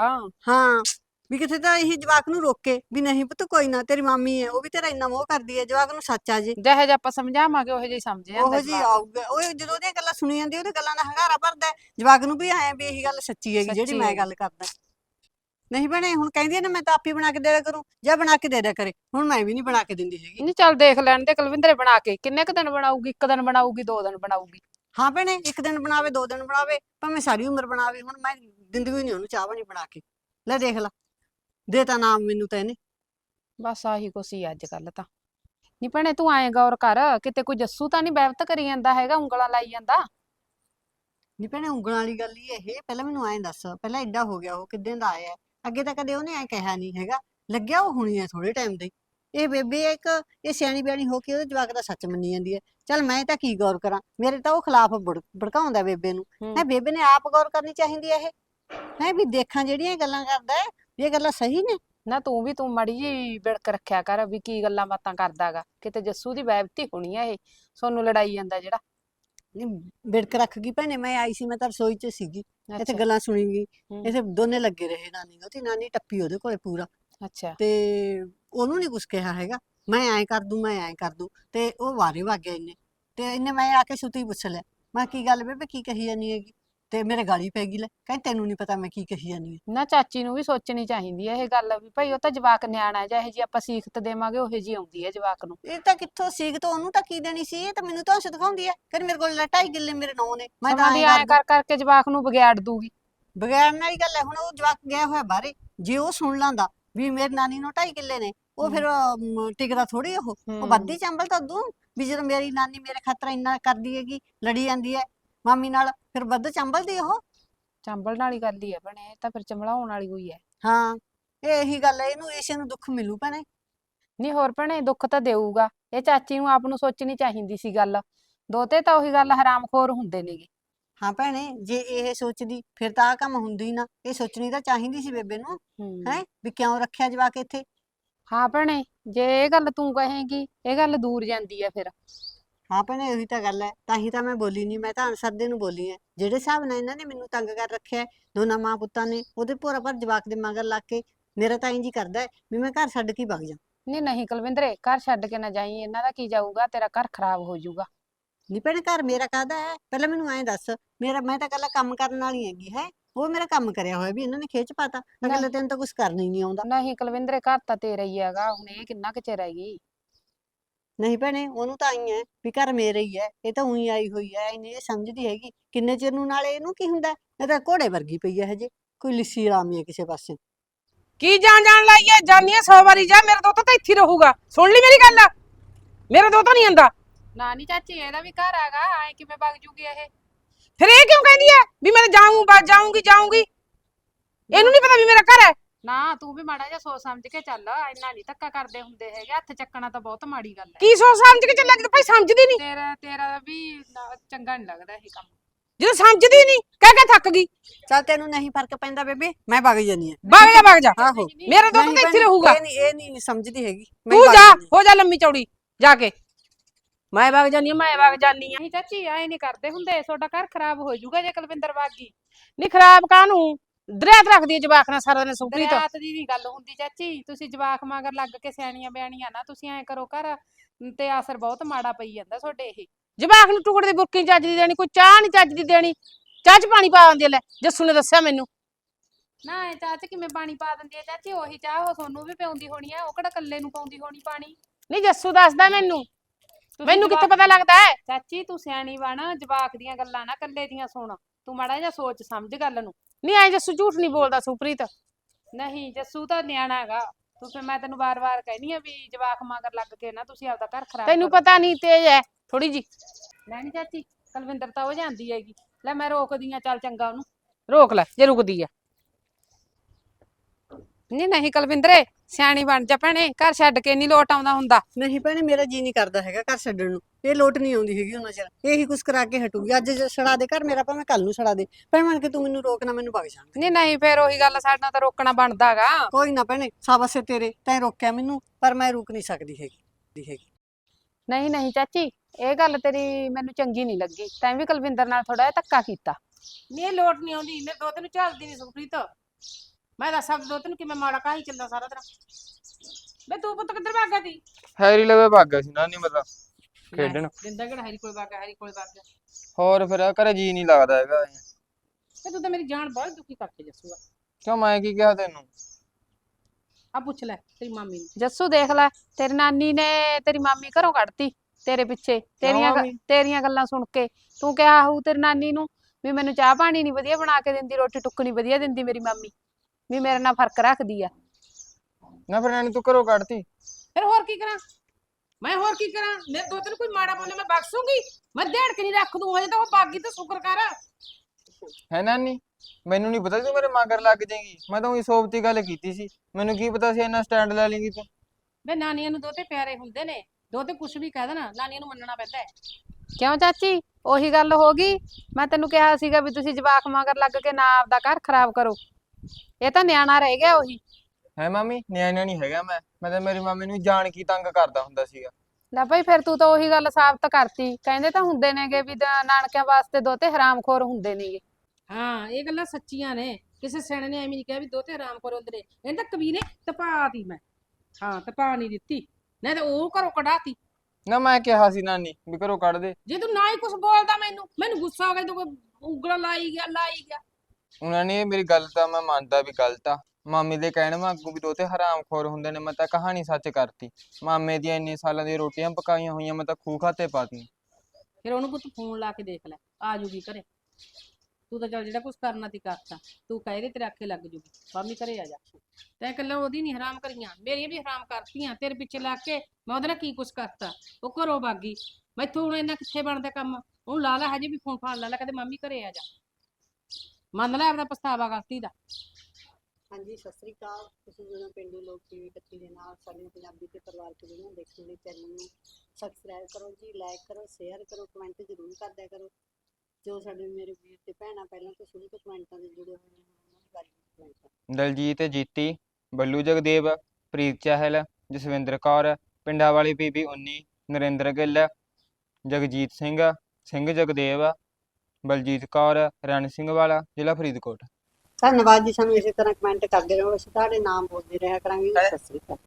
ਹਾਂ ਵੀ ਕਿਥੇ ਤਾਂ ਇਹ ਜਵਾਕ ਨੂੰ ਰੋਕੇ ਵੀ ਨਹੀਂ ਪੁੱਤ ਕੋਈ ਨਾ ਤੇਰੀ ਮਾਮੀ ਹੈ ਉਹ ਵੀ ਤੇਰਾ ਇੰਨਾ ਮੋਹ ਕਰਦੀ ਹੈ ਜਵਾਕ ਨੂੰ ਸੱਚ ਆ ਜੇ ਜਿਹੇ ਜਿਹਾ ਆਪਾਂ ਸਮਝਾਵਾਂਗੇ ਉਹੋ ਜਿਹਾ ਹੀ ਸਮਝ ਜਾਂਦਾ ਉਹੋ ਜੀ ਜਵਾਕ। ਆਊਗਾ ਉਹ ਜਦੋਂ ਉਹਦੀਆਂ ਗੱਲਾਂ ਸੁਣੀ ਜਾਂਦੀ ਉਹਦੇ ਗੱਲਾਂ ਦਾ ਹੰਗਾਰਾ ਭਰਦਾ ਹੈ। ਜਵਾਕ ਨੂੰ ਵੀ ਆਇਆ ਵੀ ਇਹੀ ਗੱਲ ਸੱਚੀ ਹੈਗੀ ਜਿਹੜੀ ਸੱਚੀ ਮੈਂ ਹੈਗੀ। ਗੱਲ ਕਰਦਾ ਨਹੀਂ ਭੈਣੇ ਹੁਣ ਕਹਿੰਦੀ ਹੈ ਨਾ ਮੈਂ ਤਾਂ ਆਪੀ ਬਣਾ ਕੇ ਦੇ ਦਿਆ ਕਰੂੰ ਜਾਂ ਬਣਾ ਕੇ ਦੇ ਦਿਆ ਕਰੇ। ਹੁਣ ਮੈਂ ਵੀ ਨਹੀਂ ਬਣਾ ਕੇ ਦਿੰਦੀ ਹੈਗੀ। ਨਹੀਂ ਚੱਲ ਦੇਖ ਲੈਣ ਦੇ ਕੁਲਵਿੰਦਰ ਬਣਾ ਕੇ ਕਿੰਨੇ ਕੁ ਦਿਨ ਬਣਾਊਗੀ? ਇੱਕ ਦਿਨ ਬਣਾਊਗੀ ਦੋ ਦਿਨ ਬਣਾਊਗੀ। ਹਾਂ ਭੈਣੇ ਇੱਕ ਦਿਨ ਬਣਾਵੇ ਦੋ ਦਿਨ ਬਣਾਵੇ ਭਾਵੇਂ ਸਾਰੀ ਉਮਰ ਬਣਾਵੇ ਹੁਣ ਮੈਂ ਦਿੰਦੀ ਹੋਈ ਨਹੀਂ ਉਹਨੂੰ ਚਾਹ ਬਣੀ ਬਣਾ ਕੇ। ਲੈ ਦੇਖ ਲਾ ਦੇ ਤਾਂ ਨਾਮ ਮੈਨੂੰ ਤਾਂ ਇਹਨੇ। ਬਸ ਆਹੀ ਕੁਛ ਹੀ ਅੱਜ ਕੱਲ ਤਾਂ। ਨਹੀਂ ਭੈਣੇ ਤੂੰ ਐਂ ਗੌਰ ਕਰ ਕਿਤੇ ਕੋਈ ਜੱਸੂ ਤਾਂ ਨਹੀਂ ਬੈਵਤ ਕਰੀ ਜਾਂਦਾ ਹੈਗਾ ਉਂਗਲਾਂ ਲਾਈ ਜਾਂਦਾ? ਨਹੀਂ ਭੈਣੇ ਉਂਗਲਾਂ ਵਾਲੀ ਗੱਲ ਹੀ ਇਹ ਪਹਿਲਾਂ ਮੈਨੂੰ ਐਂ ਦੱਸ ਪਹਿਲਾਂ ਐਡਾ ਹੋ ਗਿਆ ਉਹ ਕਿੱਦਾਂ ਦਾ ਆਇਆ? ਹੈ? ਅੱਗੇ ਤਾਂ ਕਦੇ ਉਹਨੇ ਐਂ ਕਿਹਾ ਨਹੀਂ ਹੈਗਾ ਲੱਗਿਆ ਉਹ ਹੁਣੀ ਹੈ ਥੋੜੇ ਟਾਈਮ ਦੇ ਇਹ ਬੇਬੇ ਇੱਕ ਇਹ ਸਿਆਣੀ ਬਿਆਣੀ ਹੋ ਕੇ ਉਹਦੇ ਜਵਾਕ ਦਾ ਸੱਚ ਮੰਨੀ ਜਾਂਦੀ ਹੈ। ਚੱਲ ਮੈਂ ਤਾਂ ਕੀ ਗੌਰ ਕਰਾਂ? ਮੇਰੇ ਤਾਂ ਉਹ ਖਿਲਾਫ ਭੜ- ਭੜਕਾਉਂਦਾ ਬੇਬੇ ਨੂੰ। ਹੂੰ। ਬੇਬੇ ਨੇ ਆਪ ਗੌਰ ਕਰਨੀ ਚਾਹੀਦੀ ਹੈ ਇਹ। ਹੈ ਵੀ ਦੇਖਾਂ ਜਿਹੜੀਆਂ ਗੱਲਾਂ ਕਰਦਾ ਹੈ ਵੀ ਇਹ ਗੱਲਾਂ ਸਹੀ ਨੇ। ਨਾ ਤੂੰ ਵੀ ਤੂੰ ਮੜੀ ਜੀ ਬਿੜਕ ਰੱਖਿਆ ਕਰ ਵੀ ਕੀ ਗੱਲਾਂ ਬਾਤਾਂ ਕਰਦਾਗਾ ਕਿਤੇ ਜੱਸੂ ਦੀ ਬੈਵਤੀ ਹੋਣੀ ਆ ਇਹ। ਸੋਨੂੰ ਲੜਾਈ ਜਾਂਦਾ ਜਿਹੜਾ। ਨਹੀਂ ਬਿੜਕ ਰੱਖ ਗਈ ਭੈਣੇ ਮੈਂ ਆਈ ਸੀ ਮੈਂ ਤਾਂ ਰਸੋਈ 'ਚ ਸੀਗੀ ਇੱਥੇ ਗੱਲਾਂ ਸੁਣੀ ਗਈ। ਇੱਥੇ ਦੋਨੇ ਲੱਗੇ ਰਹੇ ਨਾਨੀ ਉਹਦੀ ਨਾਨੀ ਟੱਪੀ ਉਹਦੇ ਕੋਲੇ ਪੂਰਾ। ਅੱਛਾ। ਤੇ ਉਹਨੂੰ ਨਹੀਂ ਕੁਛ ਕਿਹਾ ਹੈਗਾ ਮੈਂ ਐਂ ਕਰ ਦੂੰ ਮੈਂ ਐਂ ਕਰ ਦੂੰ ਤੇ ਉਹ ਵਾਰੇ ਵਗ ਗਿਆ ਇਹਨੇ ਤੇ ਇਹਨੇ ਮੈਂ ਆ ਕੇ ਸੁਤੀ ਪੁੱਛ ਲਿਆ ਮੈਂ ਕੀ ਗੱਲ ਬੇਬੇ ਕੀ ਕਹੀ ਜਾਨੀ ਹੈਗੀ? ਤੇ ਮੇਰੇ ਗਾਲੀ ਪੈ ਗਈ ਲੈ। ਕਹਿੰਦੀ ਤੈਨੂੰ ਨਹੀਂ ਪਤਾ ਮੈਂ ਕੀ ਕਹੀ ਜਾਨੀ ਹੈ। ਨਾ ਚਾਚੀ ਨੂੰ ਵੀ ਸੋਚਣੀ ਚਾਹੀਦੀ ਹੈ ਇਹ ਗੱਲ ਵੀ। ਭਾਈ ਉਹ ਤਾਂ ਜਵਾਕ ਨਿਆਣਾ ਹੈ ਜਿਹੇ ਜੀ ਆਪਾਂ ਸਿੱਖਤ ਦੇਵਾਂਗੇ ਉਹੋ ਜੀ ਆਉਂਦੀ ਹੈ ਜਵਾਕ ਨੂੰ। ਇਹ ਤਾਂ ਕਿੱਥੋਂ ਸੀਖ ਤੋਂ ਉਹਨੂੰ ਤਾਂ ਕੀ ਦੇਣੀ ਸੀ? ਇਹ ਤਾਂ ਮੈਨੂੰ ਤਾਂ ਦਿਖਾਉਂਦੀ ਹੈ ਕਹਿੰਦੀ ਮੇਰੇ ਕੋਲ ਢਾਈ ਕਿੱਲੇ ਮੇਰੇ ਨਾਂ ਨੇ। ਮੈਂ ਤਾਂ ਸਮਾਂ ਦੀ ਐਂ ਐਂ ਕਰ ਕਰ ਕਰਕੇ ਜਵਾਕ ਨੂੰ ਵਿਗਾੜ ਦੂਗੀ ਬਗੈਰ ਵਾਲੀ ਗੱਲ ਹੈ ਹੁਣ ਉਹ ਜਵਾਕ ਗਿਆ ਹੋਇਆ ਬਾਹਰੇ। ਜੇ ਉਹ ਸੁਣ ਲਾਂਦਾ ਵੀ ਮੇਰੀ ਨਾਨੀ ਨੂੰ ਢਾਈ ਕਿੱਲੇ ਨੇ ਉਹ ਫਿਰ ਅਮ, ਟਿਕਦਾ ਥੋੜੀ ਉਹ। ਉਹ ਵੱਧੀ ਚੰਬਲ ਤਾਂ ਦੂੰ ਵੀ ਜਦੋਂ ਮੇਰੀ ਨਾਨੀ ਮੇਰੇ ਖਾਤਰ ਇੰਨਾ ਕਰਦੀ ਹੈਗੀ ਲੜੀ ਜਾਂਦੀ ਹੈ ਮਾਮੀ ਨਾਲ ਫਿਰ ਵੱਧ ਚੰਬਲਦੀ ਉਹ? ਚੰਬਲ ਨਾਲ ਹੀ ਗੱਲ ਹੀ ਹੈ ਭੈਣੇ ਇਹ ਤਾਂ ਫਿਰ ਚੰਬਲਾਉਣ ਵਾਲੀ ਹੋਈ ਹੈ ਹਾਂ ਇਹ ਇਹੀ ਗੱਲ ਹੈ ਇਹਨੂੰ ਇਸੇ ਨੂੰ ਦੁੱਖ ਮਿਲੂ ਭੈਣੇ। ਨਹੀਂ ਹੋਰ ਭੈਣੇ ਦੁੱਖ ਤਾਂ ਦੇਊਗਾ। ਇਹ ਚਾਚੀ ਨੂੰ ਆਪ ਨੂੰ ਸੋਚਣੀ ਚਾਹੀਦੀ ਸੀ ਗੱਲ। ਦੋਤੇ ਤਾਂ ਉਹੀ ਗੱਲ ਹਰਾਮਖੋਰ ਹੁੰਦੇ ਨੇਗੇ। ਹਾਂ ਭੈਣੇ ਜੇ ਇਹ ਸੋਚਦੀ ਫਿਰ ਤਾਂ ਆ ਕੰਮ ਹੁੰਦੀ ਨਾ। ਇਹ ਸੋਚਣੀ ਤਾਂ ਚਾਹੀਦੀ ਸੀ ਬੇਬੇ ਨੂੰ ਹੂੰ। ਹੈ ਵੀ ਕਿਉਂ ਰੱਖਿਆ ਜਵਾਕ ਇੱਥੇ? ਹਾਂ ਭੈਣੇ ਜੇ ਇਹ ਗੱਲ ਤੂੰ ਕਹੇਂਗੀ ਇਹ ਗੱਲ ਦੂਰ ਜਾਂਦੀ ਹੈ ਫਿਰ। ਹਾਂ ਭੈਣੇ ਉਹੀ ਤਾਂ ਗੱਲ ਹੈ ਤਾਂ ਹੀ ਤਾਂ ਮੈਂ ਬੋਲੀ ਨਹੀਂ ਮੈਂ ਤਾਂ ਅਨਸਰਦੇ ਨੂੰ ਬੋਲੀ ਹੈ। ਜਿਹੜੇ ਹਿਸਾਬ ਨਾਲ ਇਹਨਾਂ ਨੇ ਮੈਨੂੰ ਤੰਗ ਕਰ ਰੱਖਿਆ ਹੈ, ਦੋਨਾਂ ਮਾਂ ਪੁੱਤਾਂ ਨੇ ਉਹਦੇ ਭੋਰਾ ਪਰ ਜਵਾਕ ਦੇ ਮਗਰ ਲੱਗ ਕੇ ਮੇਰਾ ਤਾਂ ਇੰਜ ਹੀ ਕਰਦਾ ਹੈ ਵੀ ਮੈਂ ਘਰ ਛੱਡ ਕੇ ਹੀ ਵਗ ਜਾ ਨਹੀਂ ਨਹੀਂ ਕੁਲਵਿੰਦਰੇ ਘਰ ਛੱਡ ਕੇ ਨਾ ਜਾਈ ਇਹਨਾਂ ਦਾ ਕੀ ਜਾਊਗਾ ਤੇਰਾ ਘਰ ਖਰਾਬ ਹੋ ਜਾਊਗਾ। ਨਹੀਂ ਭੈਣੇ ਘਰ ਮੇਰਾ ਕਾਹਦਾ ਹੈ? ਪਹਿਲਾਂ ਮੈਨੂੰ ਐਂ ਦੱਸ ਮੇਰਾ ਮੈਂ ਤਾਂ ਕੱਲਾ ਕੰਮ ਕਰਨ ਵਾਲੀ ਹੈਗੀ ਹੈ ਉਹ ਮੇਰਾ ਕੰਮ ਕਰਿਆ ਹੋਇਆ ਵੀ ਇਹਨਾਂ ਨੇ ਖੇਚ ਪਾਤਾ ਅਗਲੇ। ਦਿਨ ਤਾਂ ਕੁਝ ਕਰਨਾ ਹੀ ਨਹੀਂ ਆਉਂਦਾ। ਨਹੀਂ ਕੁਲਵਿੰਦਰੇ ਘਰ ਤਾਂ ਤੇਰਾ ਹੀ ਹੈਗਾ ਹੁਣ ਇਹ ਕਿੰਨਾ ਕੁ ਚਿਰ ਹੈਗੀ? ਨਹੀਂ ਭੈਣੇ ਉਹਨੂੰ ਤਾਂ ਆਈ ਹੈ ਵੀ ਘਰ ਮੇਰਾ ਹੀ ਹੈ ਇਹ ਤਾਂ ਉਹੀ ਆਈ ਹੋਈ ਹੈ ਇਹਨੇ ਇਹ ਸਮਝਦੀ ਹੈਗੀ ਕਿੰਨੇ ਚਿਰ ਨੂੰ ਨਾਲੇ ਇਹਨੂੰ ਕੀ ਹੁੰਦਾ? ਇਹ ਤਾਂ ਘੋੜੇ ਵਰਗੀ ਪਈ ਹੈ ਹਜੇ ਕੋਈ ਲਿੱਸੀ ਆਰਾਮੀ ਹੈ ਕਿਸੇ ਪਾਸੇ। ਕੀ ਜਾਣ ਜਾਣ ਲਾਈਏ ਜਾਨੀ ਆ 100 ਵਾਰੀ ਜਾ ਮੇਰਾ ਦੋਤਾ ਤਾਂ ਇੱਥੇ ਰਹੂਗਾ ਸੁਣ ਲਈ ਮੇਰੀ ਗੱਲ। ਮੇਰਾ ਦੋਤਾ ਨਹੀਂ ਆਂਦਾ। ਨਾ ਨਹੀਂ ਚਾਚੀ ਇਹਦਾ ਵੀ ਘਰ ਹੈਗਾ ਐ ਕਿਵੇਂ ਵਗ ਜੂਗੀ ਇਹ? ਫਿਰ ਇਹ ਕਿਉਂ ਕਹਿੰਦੀ ਹੈ ਵੀ ਮੈਂ ਜਾਊਂ ਬਾ ਜਾਊਂਗੀ ਜਾਊਂਗੀ। ਇਹਨੂੰ ਨਹੀਂ ਪਤਾ ਵੀ ਮੇਰਾ ਘਰ ਹੈ ਨਾ ਤੂੰ ਵੀ ਮਾੜਾ ਜਿਹਾ ਸੋਚ ਸਮਝ ਕੇ ਚੱਲ ਇੰਨਾ ਨਹੀਂ ਧੱਕਾ ਕਰਦੇ ਹੁੰਦੇ ਹੈਗੇ ਹੱਥ ਚੱਕਣਾ ਤਾਂ ਬਹੁਤ ਮਾੜੀ ਗੱਲ ਹੈ। ਕੀ ਸੋਚ ਸਮਝ ਕੇ ਚੱਲਿਆ ਜਦੋਂ ਭਾਈ ਸਮਝਦੀ ਨਹੀਂ ਤੇਰਾ ਤੇਰਾ ਵੀ ਨਾ- ਚੰਗਾ ਨਹੀਂ ਲੱਗਦਾ ਇਹ ਕੰਮ। ਜਦੋਂ ਸਮਝਦੀ ਨਹੀਂ ਕਹਿ ਕੇ ਥੱਕ ਗਈ। ਚੱਲ ਤੈਨੂੰ ਨਹੀਂ ਫ਼ਰਕ ਪੈਂਦਾ ਬੇਬੇ ਮੈਂ ਵਗ ਜਾਨੀ ਹੈ। ਵਗ ਜਾ ਵਗ ਜਾ। ਆਹੋ ਮੇਰਾ ਨਹੀਂ ਤਾਂ ਇੱਥੇ ਰਹੂਗਾ। ਇਹ ਨਹੀਂ ਇਹ ਨਹੀਂ ਸਮਝਦੀ ਹੈਗੀ। ਮੈਂ ਤੂੰ ਵਗ ਜਾ ਜਾਂਦੀ ਹਾਂ। ਜਾ ਲੰਮੀ ਚੌੜੀ ਜਾ ਕੇ। ਮੈਂ ਵਗ ਜਾਨੀ ਆ ਮੈਂ ਵਗ ਜਾਨੀ ਆ ਨਹੀਂ ਚਾਚੀ ਐ ਨਹੀਂ ਕਰਦੇ ਹੁੰਦੇ ਤੁਹਾਡਾ ਘਰ ਖਰਾਬ ਹੋ ਜਾਊਗਾ ਜੇ ਕੁਲਵਿੰਦਰ ਵਗ ਗਈ। ਨਹੀਂ ਖਰਾਬ ਕਾਹਨੂੰ? ਦਰਿਆਤ ਰੱਖਦੀ ਹੈ ਜਵਾਕ ਨਾਲ ਸਾਰਾ ਦਿਨ ਸੁਪਰੀ ਤੋਂ। ਦਰਿਆਤ ਦੀ ਨਹੀਂ ਗੱਲ ਹੁੰਦੀ ਚਾਚੀ ਤੁਸੀਂ ਜਵਾਕ ਮਗਰ ਲੱਗ ਕੇ ਸਿਆਣੀਆਂ ਬਿਆਣੀਆਂ ਨਾ ਤੁਸੀਂ ਐ ਕਰੋ ਘਰ ਤੇ ਅਸਰ ਬਹੁਤ ਮਾੜਾ ਪਈ ਜਾਂਦਾ ਤੁਹਾਡੇ ਇਹ। ਜਵਾਕ ਨੂੰ ਟੁਕੜੇ ਦੀ ਬੁਰਕੀ ਚੱਜ ਦੀ ਦੇਣੀ ਕੋਈ ਚਾਹ ਨਹੀਂ ਚੱਜ ਦੀ ਦੇਣੀ ਚਾਹ ਚ ਪਾਣੀ ਪਾ ਦਿੰਦੀ ਆ ਲੈ ਜੱਸੂ ਨੇ ਦੱਸਿਆ ਮੈਨੂੰ। ਨਾ ਇਹ ਚਾਹ ਚ ਕਿਵੇਂ ਪਾਣੀ ਪਾ ਦਿੰਦੀ ਹੈ ਚਾਚੀ ਉਹੀ ਚਾਹ ਉਹ ਤੁਹਾਨੂੰ ਵੀ ਪਿਆਉਂਦੀ ਹੋਣੀ ਆ ਉਹ ਕਿਹੜਾ ਕੱਲੇ ਨੂੰ ਪਾਉਂਦੀ ਹੋਣੀ ਪਾਣੀ? ਨਹੀਂ ਜੱਸੂ ਦੱਸਦਾ ਮੈਨੂੰ। ਤੁਸੀਂ ਮੈਨੂੰ ਕਿੱਥੇ ਜਵਾਕ- ਪਤਾ ਲੱਗਦਾ ਹੈ? ਚਾਚੀ ਤੂੰ ਸਿਆਣੀ ਬਣ ਜਵਾਕ ਦੀਆਂ ਗੱਲਾਂ ਨਾ ਕੱਲੇ ਦੀਆਂ ਸੁਣ। ਤੂੰ ਮਾੜਾ ਜਿਹਾ ਸੋਚ ਸਮਝ ਗੱਲ ਨੂੰ। ਨਹੀਂ ਐ ਜੱਸੂ ਝੂਠ ਨਹੀਂ ਬੋਲਦਾ ਸੁਪਰੀਤ। ਨਹੀਂ ਜੱਸੂ ਤਾਂ ਨਿਆਣਾ ਹੈਗਾ। ਤੂੰ ਫਿਰ ਮੈਂ ਤੈਨੂੰ ਵਾਰ-ਵਾਰ ਕਹਿਨੀ ਆ ਵੀ ਜਵਾਕ ਮਗਰ ਲੱਗ ਕੇ ਨਾ ਤੁਸੀਂ ਆਪਦਾ ਘਰ ਖਰਾਬ ਤੈਨੂੰ। ਪਤਾ ਨਹੀਂ ਤੇਜ ਹੈ ਥੋੜੀ ਜੀ ਮੈਂ ਨੀ ਚਾਚੀ ਕੁਲਵਿੰਦਰ ਤਾਂ ਉਹ ਜਾਂਦੀ ਹੈਗੀ। ਲੈ ਮੈਂ ਰੋਕਦੀ ਆ ਚੱਲ ਚੰਗਾ ਉਹਨੂੰ। ਰੋਕ ਲੈ ਜੇ ਰੁਕਦੀ ਆ। ਨਹੀਂ ਨਹੀਂ ਕੁਲਵਿੰਦਰੇ ਸਿਆਣੀ ਬਣ ਜਾ ਭੈਣੇ ਘਰ ਛੱਡ ਕੇ ਨਹੀਂ ਲੋਟ ਆਉਂਦਾ ਹੁੰਦਾ। ਨਹੀਂ ਭੈਣੇ ਮੇਰਾ ਜੀ ਨਹੀਂ ਕਰਦਾ ਹੈਗਾ ਘਰ ਛੱਡਣ ਨੂੰ। ਇਹ ਲੋਟ ਨਹੀਂ ਆਉਂਦੀ ਹੈਗੀ ਉਹਨਾਂ ਚਿਰ। ਇਹੀ ਕੁਛ ਕਰਾ ਕੇ ਹਟੂਗੀ। ਅੱਜ ਜੇ ਛੜਾ ਦੇ ਘਰ ਮੇਰਾ ਭਾਵੇਂ ਕੱਲ ਨੂੰ ਛੜਾ ਦੇ। ਭੈਣ ਮੰਨ ਕੇ ਤੂੰ ਮੈਨੂੰ ਰੋਕਣਾ ਮੈਨੂੰ ਵਗ ਜਾਣ ਨਹੀਂ ਨਹੀਂ ਫੇਰ ਉਹੀ ਗੱਲ ਸਾਡਾ ਤਾਂ ਰੋਕਣਾ ਬਣਦਾਗਾ। ਕੋਈ ਨਾ ਭੈਣੇ ਸਾਬਸੇ ਤੇਰੇ ਤੈਂ ਰੋਕਿਆ ਮੈਨੂੰ ਪਰ ਮੈਂ ਰੁਕ ਨਹੀਂ ਸਕਦੀ ਹੈਗੀ ਦੀ ਹੈਗੀ। ਨਹੀਂ ਨਹੀਂ ਚਾਚੀ ਇਹ ਗੱਲ ਤੇਰੀ ਮੈਨੂੰ ਚੰਗੀ ਨਹੀਂ ਲੱਗੀ। ਤੈਂ ਵੀ ਕੁਲਵਿੰਦਰ ਨਾਲ ਥੋੜਾ ਜਿਹਾ ਧੱਕਾ ਕੀਤਾ। ਨਹੀਂ ਇਹ ਲੋਟ ਨਹੀਂ ਆਉਂਦੀ। ਮੇਰੇ ਦੋ ਤੈਨੂੰ ਚੱਲਦੀ ਨਹੀਂ ਸੁਪਰੀਤ। ਮੈਂ ਦੱਸਾਂ ਦੋ ਤੈਨੂੰ ਕਿਵੇਂ ਮਾੜਾ ਕਾਹੀ ਚੱਲਦਾ ਸਾਰਾ ਦਿਨ ਬੇ ਤੂੰ ਪੁੱਤ ਕਿੱਧਰ ਭੱਗ ਗਿਆ ਤੀ ਹੈਰੀ ਲਵੇ ਭੱਗ ਗਿਆ ਸੀ ਨਾਨੀ ਮਤਲਬ ਖੇਡਣ। ਦਿੰਦਾ ਕਿਹੜਾ ਹੈਰੀ ਕੋਲ ਭੱਗ ਗਿਆ ਹੈਰੀ ਕੋਲ ਭੱਗ ਗਿਆ। ਹੋਰ ਫਿਰ ਘਰੇ ਜੀ ਨਹੀਂ ਲੱਗਦਾ ਹੈਗਾ ਤੇ ਤੂੰ ਤਾਂ ਮੇਰੀ ਜਾਨ ਬਹੁਤ ਦੁਖੀ ਕਰਕੇ ਜੱਸੂਗਾ ਕਿਉਂ ਮੈਂ ਕੀ ਕਿਹਾ ਤੈਨੂੰ? ਆ ਪੁੱਛ ਲੈ ਤੇਰੀ ਮਾਮੀ ਨੂੰ। ਜੱਸੂ ਦੇਖ ਲੈ ਤੇਰੀ ਨਾਨੀ ਨੇ ਤੇਰੀ ਮਾਮੀ ਘਰੋਂ ਕੱਢਤੀ ਤੇਰੇ ਪਿੱਛੇ। ਤੇਰੀਆਂ ਗ- ਮਾਮੀ? ਤੇਰੀਆਂ ਗੱਲਾਂ ਸੁਣ ਕੇ। ਤੂੰ ਕਿਹਾ ਹੋਊ ਤੇਰੀ ਨਾਨੀ ਨੂੰ ਵੀ ਮੈਨੂੰ ਚਾਹ ਪਾਣੀ ਨਹੀਂ ਵਧੀਆ ਬਣਾ ਕੇ ਦਿੰਦੀ ਰੋਟੀ ਟੁੱਕ ਨਹੀਂ ਵਧੀਆ ਦਿੰਦੀ ਮੇਰੀ ਮਾਮੀ। ਵੀ ਮੇਰੇ ਨਾਲ ਫ਼ਰਕ ਰੱਖਦੀ ਆ। ਨਾ ਫਿਰ ਨਾਨੀ ਤੂੰ ਘਰੋਂ ਕੱਢਤੀ। ਫਿਰ ਹੋਰ ਕੀ ਕਰਾਂ? ਮੈਂ ਹੋਰ ਕੀ ਕਰਾਂ? ਮੇਰੇ ਦੋ ਤੈਨੂੰ ਕੋਈ ਮਾੜਾ ਬੋਲੇ ਮੈਂ ਬਖਸ਼ੂੰਗੀ। ਮੈਂ ਦੇੜ ਕੇ ਨਹੀਂ ਰੱਖ ਦੂੰ ਹਜੇ ਤਾਂ ਉਹ ਬਾਗੀ ਤੇ ਸ਼ੁਕਰ ਕਰ। ਹੈ ਨਾਨੀ ਮੈਨੂੰ ਨਹੀਂ ਪਤਾ ਤੂੰ ਮੇਰੇ ਮਗਰ ਲੱਗ ਜਾਏਗੀ। ਮੈਂ ਤਾਂ ਉਹੀ ਸੋਬਤੀ ਗੱਲ ਕੀਤੀ ਸੀ। ਮੈਨੂੰ ਕੀ ਪਤਾ ਸੀ ਇੰਨਾ ਸਟੈਂਡ ਲੈ ਲੇਂਗੀ ਤੂੰ। ਵੇ ਨਾਨੀਆਂ ਨੂੰ ਦੋਤੇ ਪਿਆਰੇ ਹੁੰਦੇ ਨੇ। ਦੋਤੇ ਕੁਛ ਵੀ ਕਹਿ ਦੇਣਾ ਨਾਨੀਆਂ ਨੂੰ ਮੰਨਣਾ ਪੈਂਦਾ ਹੈ। ਕਿਉਂ ਚਾਚੀ? ਉਹੀ ਗੱਲ ਹੋ ਗਈ। ਮੈਂ ਤੈਨੂੰ ਕਿਹਾ ਸੀਗਾ ਵੀ ਤੁਸੀਂ ਜਵਾਕ ਮਗਰ ਲੱਗ ਕੇ ਨਾ ਆਪਦਾ ਘਰ ਖਰਾਬ ਕਰੋ। ਇਹ ਤਾਂ ਨਿਆਣਾ ਰਹਿ ਗਿਆ ਉਹੀ। ਹੈ ਮਾਮੀ? ਨਿਆਣਾ ਨਹੀਂ ਹੈਗਾ ਮੈਂ। ਮੈਂ ਤਾਂ ਮੇਰੀ ਮਾਮੀ ਨੂੰ ਜਾਣ ਕੀ ਤੰਗ ਕਰਦਾ ਹੁੰਦਾ ਸੀਗਾ। ਲੈ ਭਾਈ ਫਿਰ ਤੂੰ ਤਾਂ ਉਹੀ ਗੱਲ ਸਾਬਤ ਕਰਤੀ। ਕਹਿੰਦੇ ਤਾਂ ਹੁੰਦੇ ਨੇਗੇ ਵੀ ਦ- ਨਾਨਕਿਆਂ ਵਾਸਤੇ ਦੋਤੇ ਹਰਾਮਖੋਰ ਹੁੰਦੇ ਨੇਗੇ। ਹਾਂ ਇਹ ਗੱਲਾਂ ਸੱਚੀਆਂ ਨੇ। ਕਿਸੇ ਸਿਆਣੇ ਨੇ ਐਵੇਂ ਨਹੀਂ ਕਿਹਾ ਵੀ ਦੋਤੇ ਆਰਾਮ ਕਰੋ ਹੁੰਦੇ ਨੇ। ਇਹਨਾਂ ਤਾਂ ਕਵੀ ਨੇ ਤਪਾਤੀ ਮੈਂ। ਹਾਂ ਤਪਾ ਨਹੀਂ ਦਿੱਤੀ। ਨਹੀਂ ਤਾਂ ਉਹ ਘਰੋਂ ਕਢਾਤੀ। ਨਾ ਮੈਂ ਕਿਹਾ ਸੀ ਨਾਨੀ ਵੀ ਘਰੋਂ ਕੱਢ ਦੇ। ਜੇ ਤੂੰ ਨਾ ਹੀ ਕੁਝ ਬੋਲਦਾ ਮੈਨੂੰ ਮੈਨੂੰ ਗੁੱਸਾ ਹੋ ਗਿਆ ਤੂੰ ਕੋਈ ਉਂਗਲਾਂ ਲਾਈ ਗਿਆ ਲਾਈ ਗਿਆ। ਉਹਨਾਂ ਨੇ ਮੇਰੀ ਗੱਲ ਤਾਂ ਮੈਂ ਮੰਨਦਾ ਵੀ ਗਲਤ ਆ। ਮਾਮੀ ਦੇ ਕਹਿਣ ਵਾਂਗੂ ਵੀ ਦੋਤੇ ਹਰਾਮਖੋਰ ਹੁੰਦੇ ਨੇ, ਮੈਂ ਤਾਂ ਕਹਾਣੀ ਸੱਚ ਕਰਤੀ। ਮਾਮੇ ਦੀਆਂ ਇੰਨੇ ਸਾਲਾਂ ਦੀਆਂ ਰੋਟੀਆਂ ਪਕਾਈਆਂ ਹੋਈਆਂ, ਮੈਂ ਤਾਂ ਖੂਹ ਖਾਤੇ ਪਾਤੀ ਫਿਰ ਉਹਨੂੰ ਪੁੱਤ ਫੋਨ ਲਾ ਕੇ ਦੇਖ ਲੈ, ਆ ਜੂਗੀ ਘਰੇ। ਤੂੰ ਤਾਂ ਚੱਲ ਜਿਹੜਾ ਕੁਝ ਕਰਨਾ ਤੀ। ਕਰਤਾ ਤੂੰ ਕਹੇਗੇ ਤੇਰੇ ਆਖੇ ਲੱਗ ਜੂਗੀ। ਮਾਮੀ ਘਰੇ ਆ ਜਾ। ਤੈਂ ਇਕੱਲਾ ਉਹਦੀ ਨਹੀਂ ਹਰਾਮ ਕਰੀਆਂ, ਮੇਰੀਆਂ ਵੀ ਹਰਾਮ ਕਰਤੀਆਂ, ਤੇਰੇ ਪਿੱਛੇ ਲੱਗ ਕੇ ਮੈਂ ਉਹਦੇ ਨਾਲ ਕੀ ਕੁਝ ਕਰਤਾ। ਉਹ ਘਰੋਂ ਬਾਗੀ ਮੈਥੋਂ ਹੁਣ ਇੰਨਾ ਕਿੱਥੇ ਬਣਦਾ ਕੰਮ? ਉਹਨੂੰ ਲਾ ਲੈ, ਹਜੇ ਵੀ ਫੋਨ ਫਾਨ ਲਾ ਲੈ ਕਦੇ ਮਾਮੀ ਘਰੇ ਆ ਜਾ। ਮੰਨ ਲੈ ਆਪਦਾ ਪਛਤਾਵਾ ਗਲਤੀ ਦਾ। ਹਾਂਜੀ ਸਤਿ ਸ੍ਰੀ ਅਕਾਲ। ਤੁਸੀਂ ਜਦੋਂ ਪਿੰਡੂ ਲੋਕ ਟੀਵੀ ਇਕੱਠੀ ਦੇ ਨਾਲ। ਸਾਡੀਆਂ ਪੰਜਾਬੀ ਤੇ ਪਰਿਵਾਰਕ ਵੀਡੀਓ ਦੇਖਣ ਲਈ ਚੈਨਲ ਨੂੰ ਸਬਸਕ੍ਰਾਈਬ ਕਰੋ ਜੀ ਲਾਈਕ ਕਰੋ ਸ਼ੇਅਰ ਕਰੋ ਕਮੈਂਟ ਜ਼ਰੂਰ ਕਰਦਿਆ ਕਰੋ। ਜੋ ਸਾਡੇ ਮੇਰੇ ਵੀਰ ਤੇ ਭੈਣਾਂ ਪਹਿਲਾਂ ਤੋਂ ਸ਼ੁਰੂ ਤੋਂ ਕਮੈਂਟਾਂ ਦੇ ਜੁੜੇ ਹੋਏ ਨੇ ਉਹਨਾਂ ਦੀ ਬਾਰੇ ਕਮੈਂਟ। ਦਲਜੀਤ ਜੀਤੀ ਬੱਲੂ ਜਗਦੇਵ ਪ੍ਰੀਤ ਚਾਹਲ ਜਸਵਿੰਦਰ ਕੌਰ ਪਿੰਡਾਂ ਵਾਲੀ ਬੀਬੀ 19 ਨਰਿੰਦਰ ਗਿੱਲ ਜਗਜੀਤ ਸਿੰਘ ਸਿੰਘ ਜਗਦੇਵ ਬਲਜੀਤ ਕੌਰ ਰਣ ਸਿੰਘ ਵਾਲਾ ਜ਼ਿਲ੍ਹਾ ਫਰੀਦਕੋਟ। ਧੰਨਵਾਦ ਜੀ ਸਾਨੂੰ ਇਸੇ ਤਰ੍ਹਾਂ ਕਮੈਂਟ ਕਰਦੇ ਰਹੋ। ਅਸੀਂ ਤੁਹਾਡੇ ਨਾਮ ਬੋਲਦੇ ਰਿਹਾ ਕਰਾਂਗੇ। ਜੀ ਸਤਿ ਸ੍ਰੀ ਅਕਾਲ।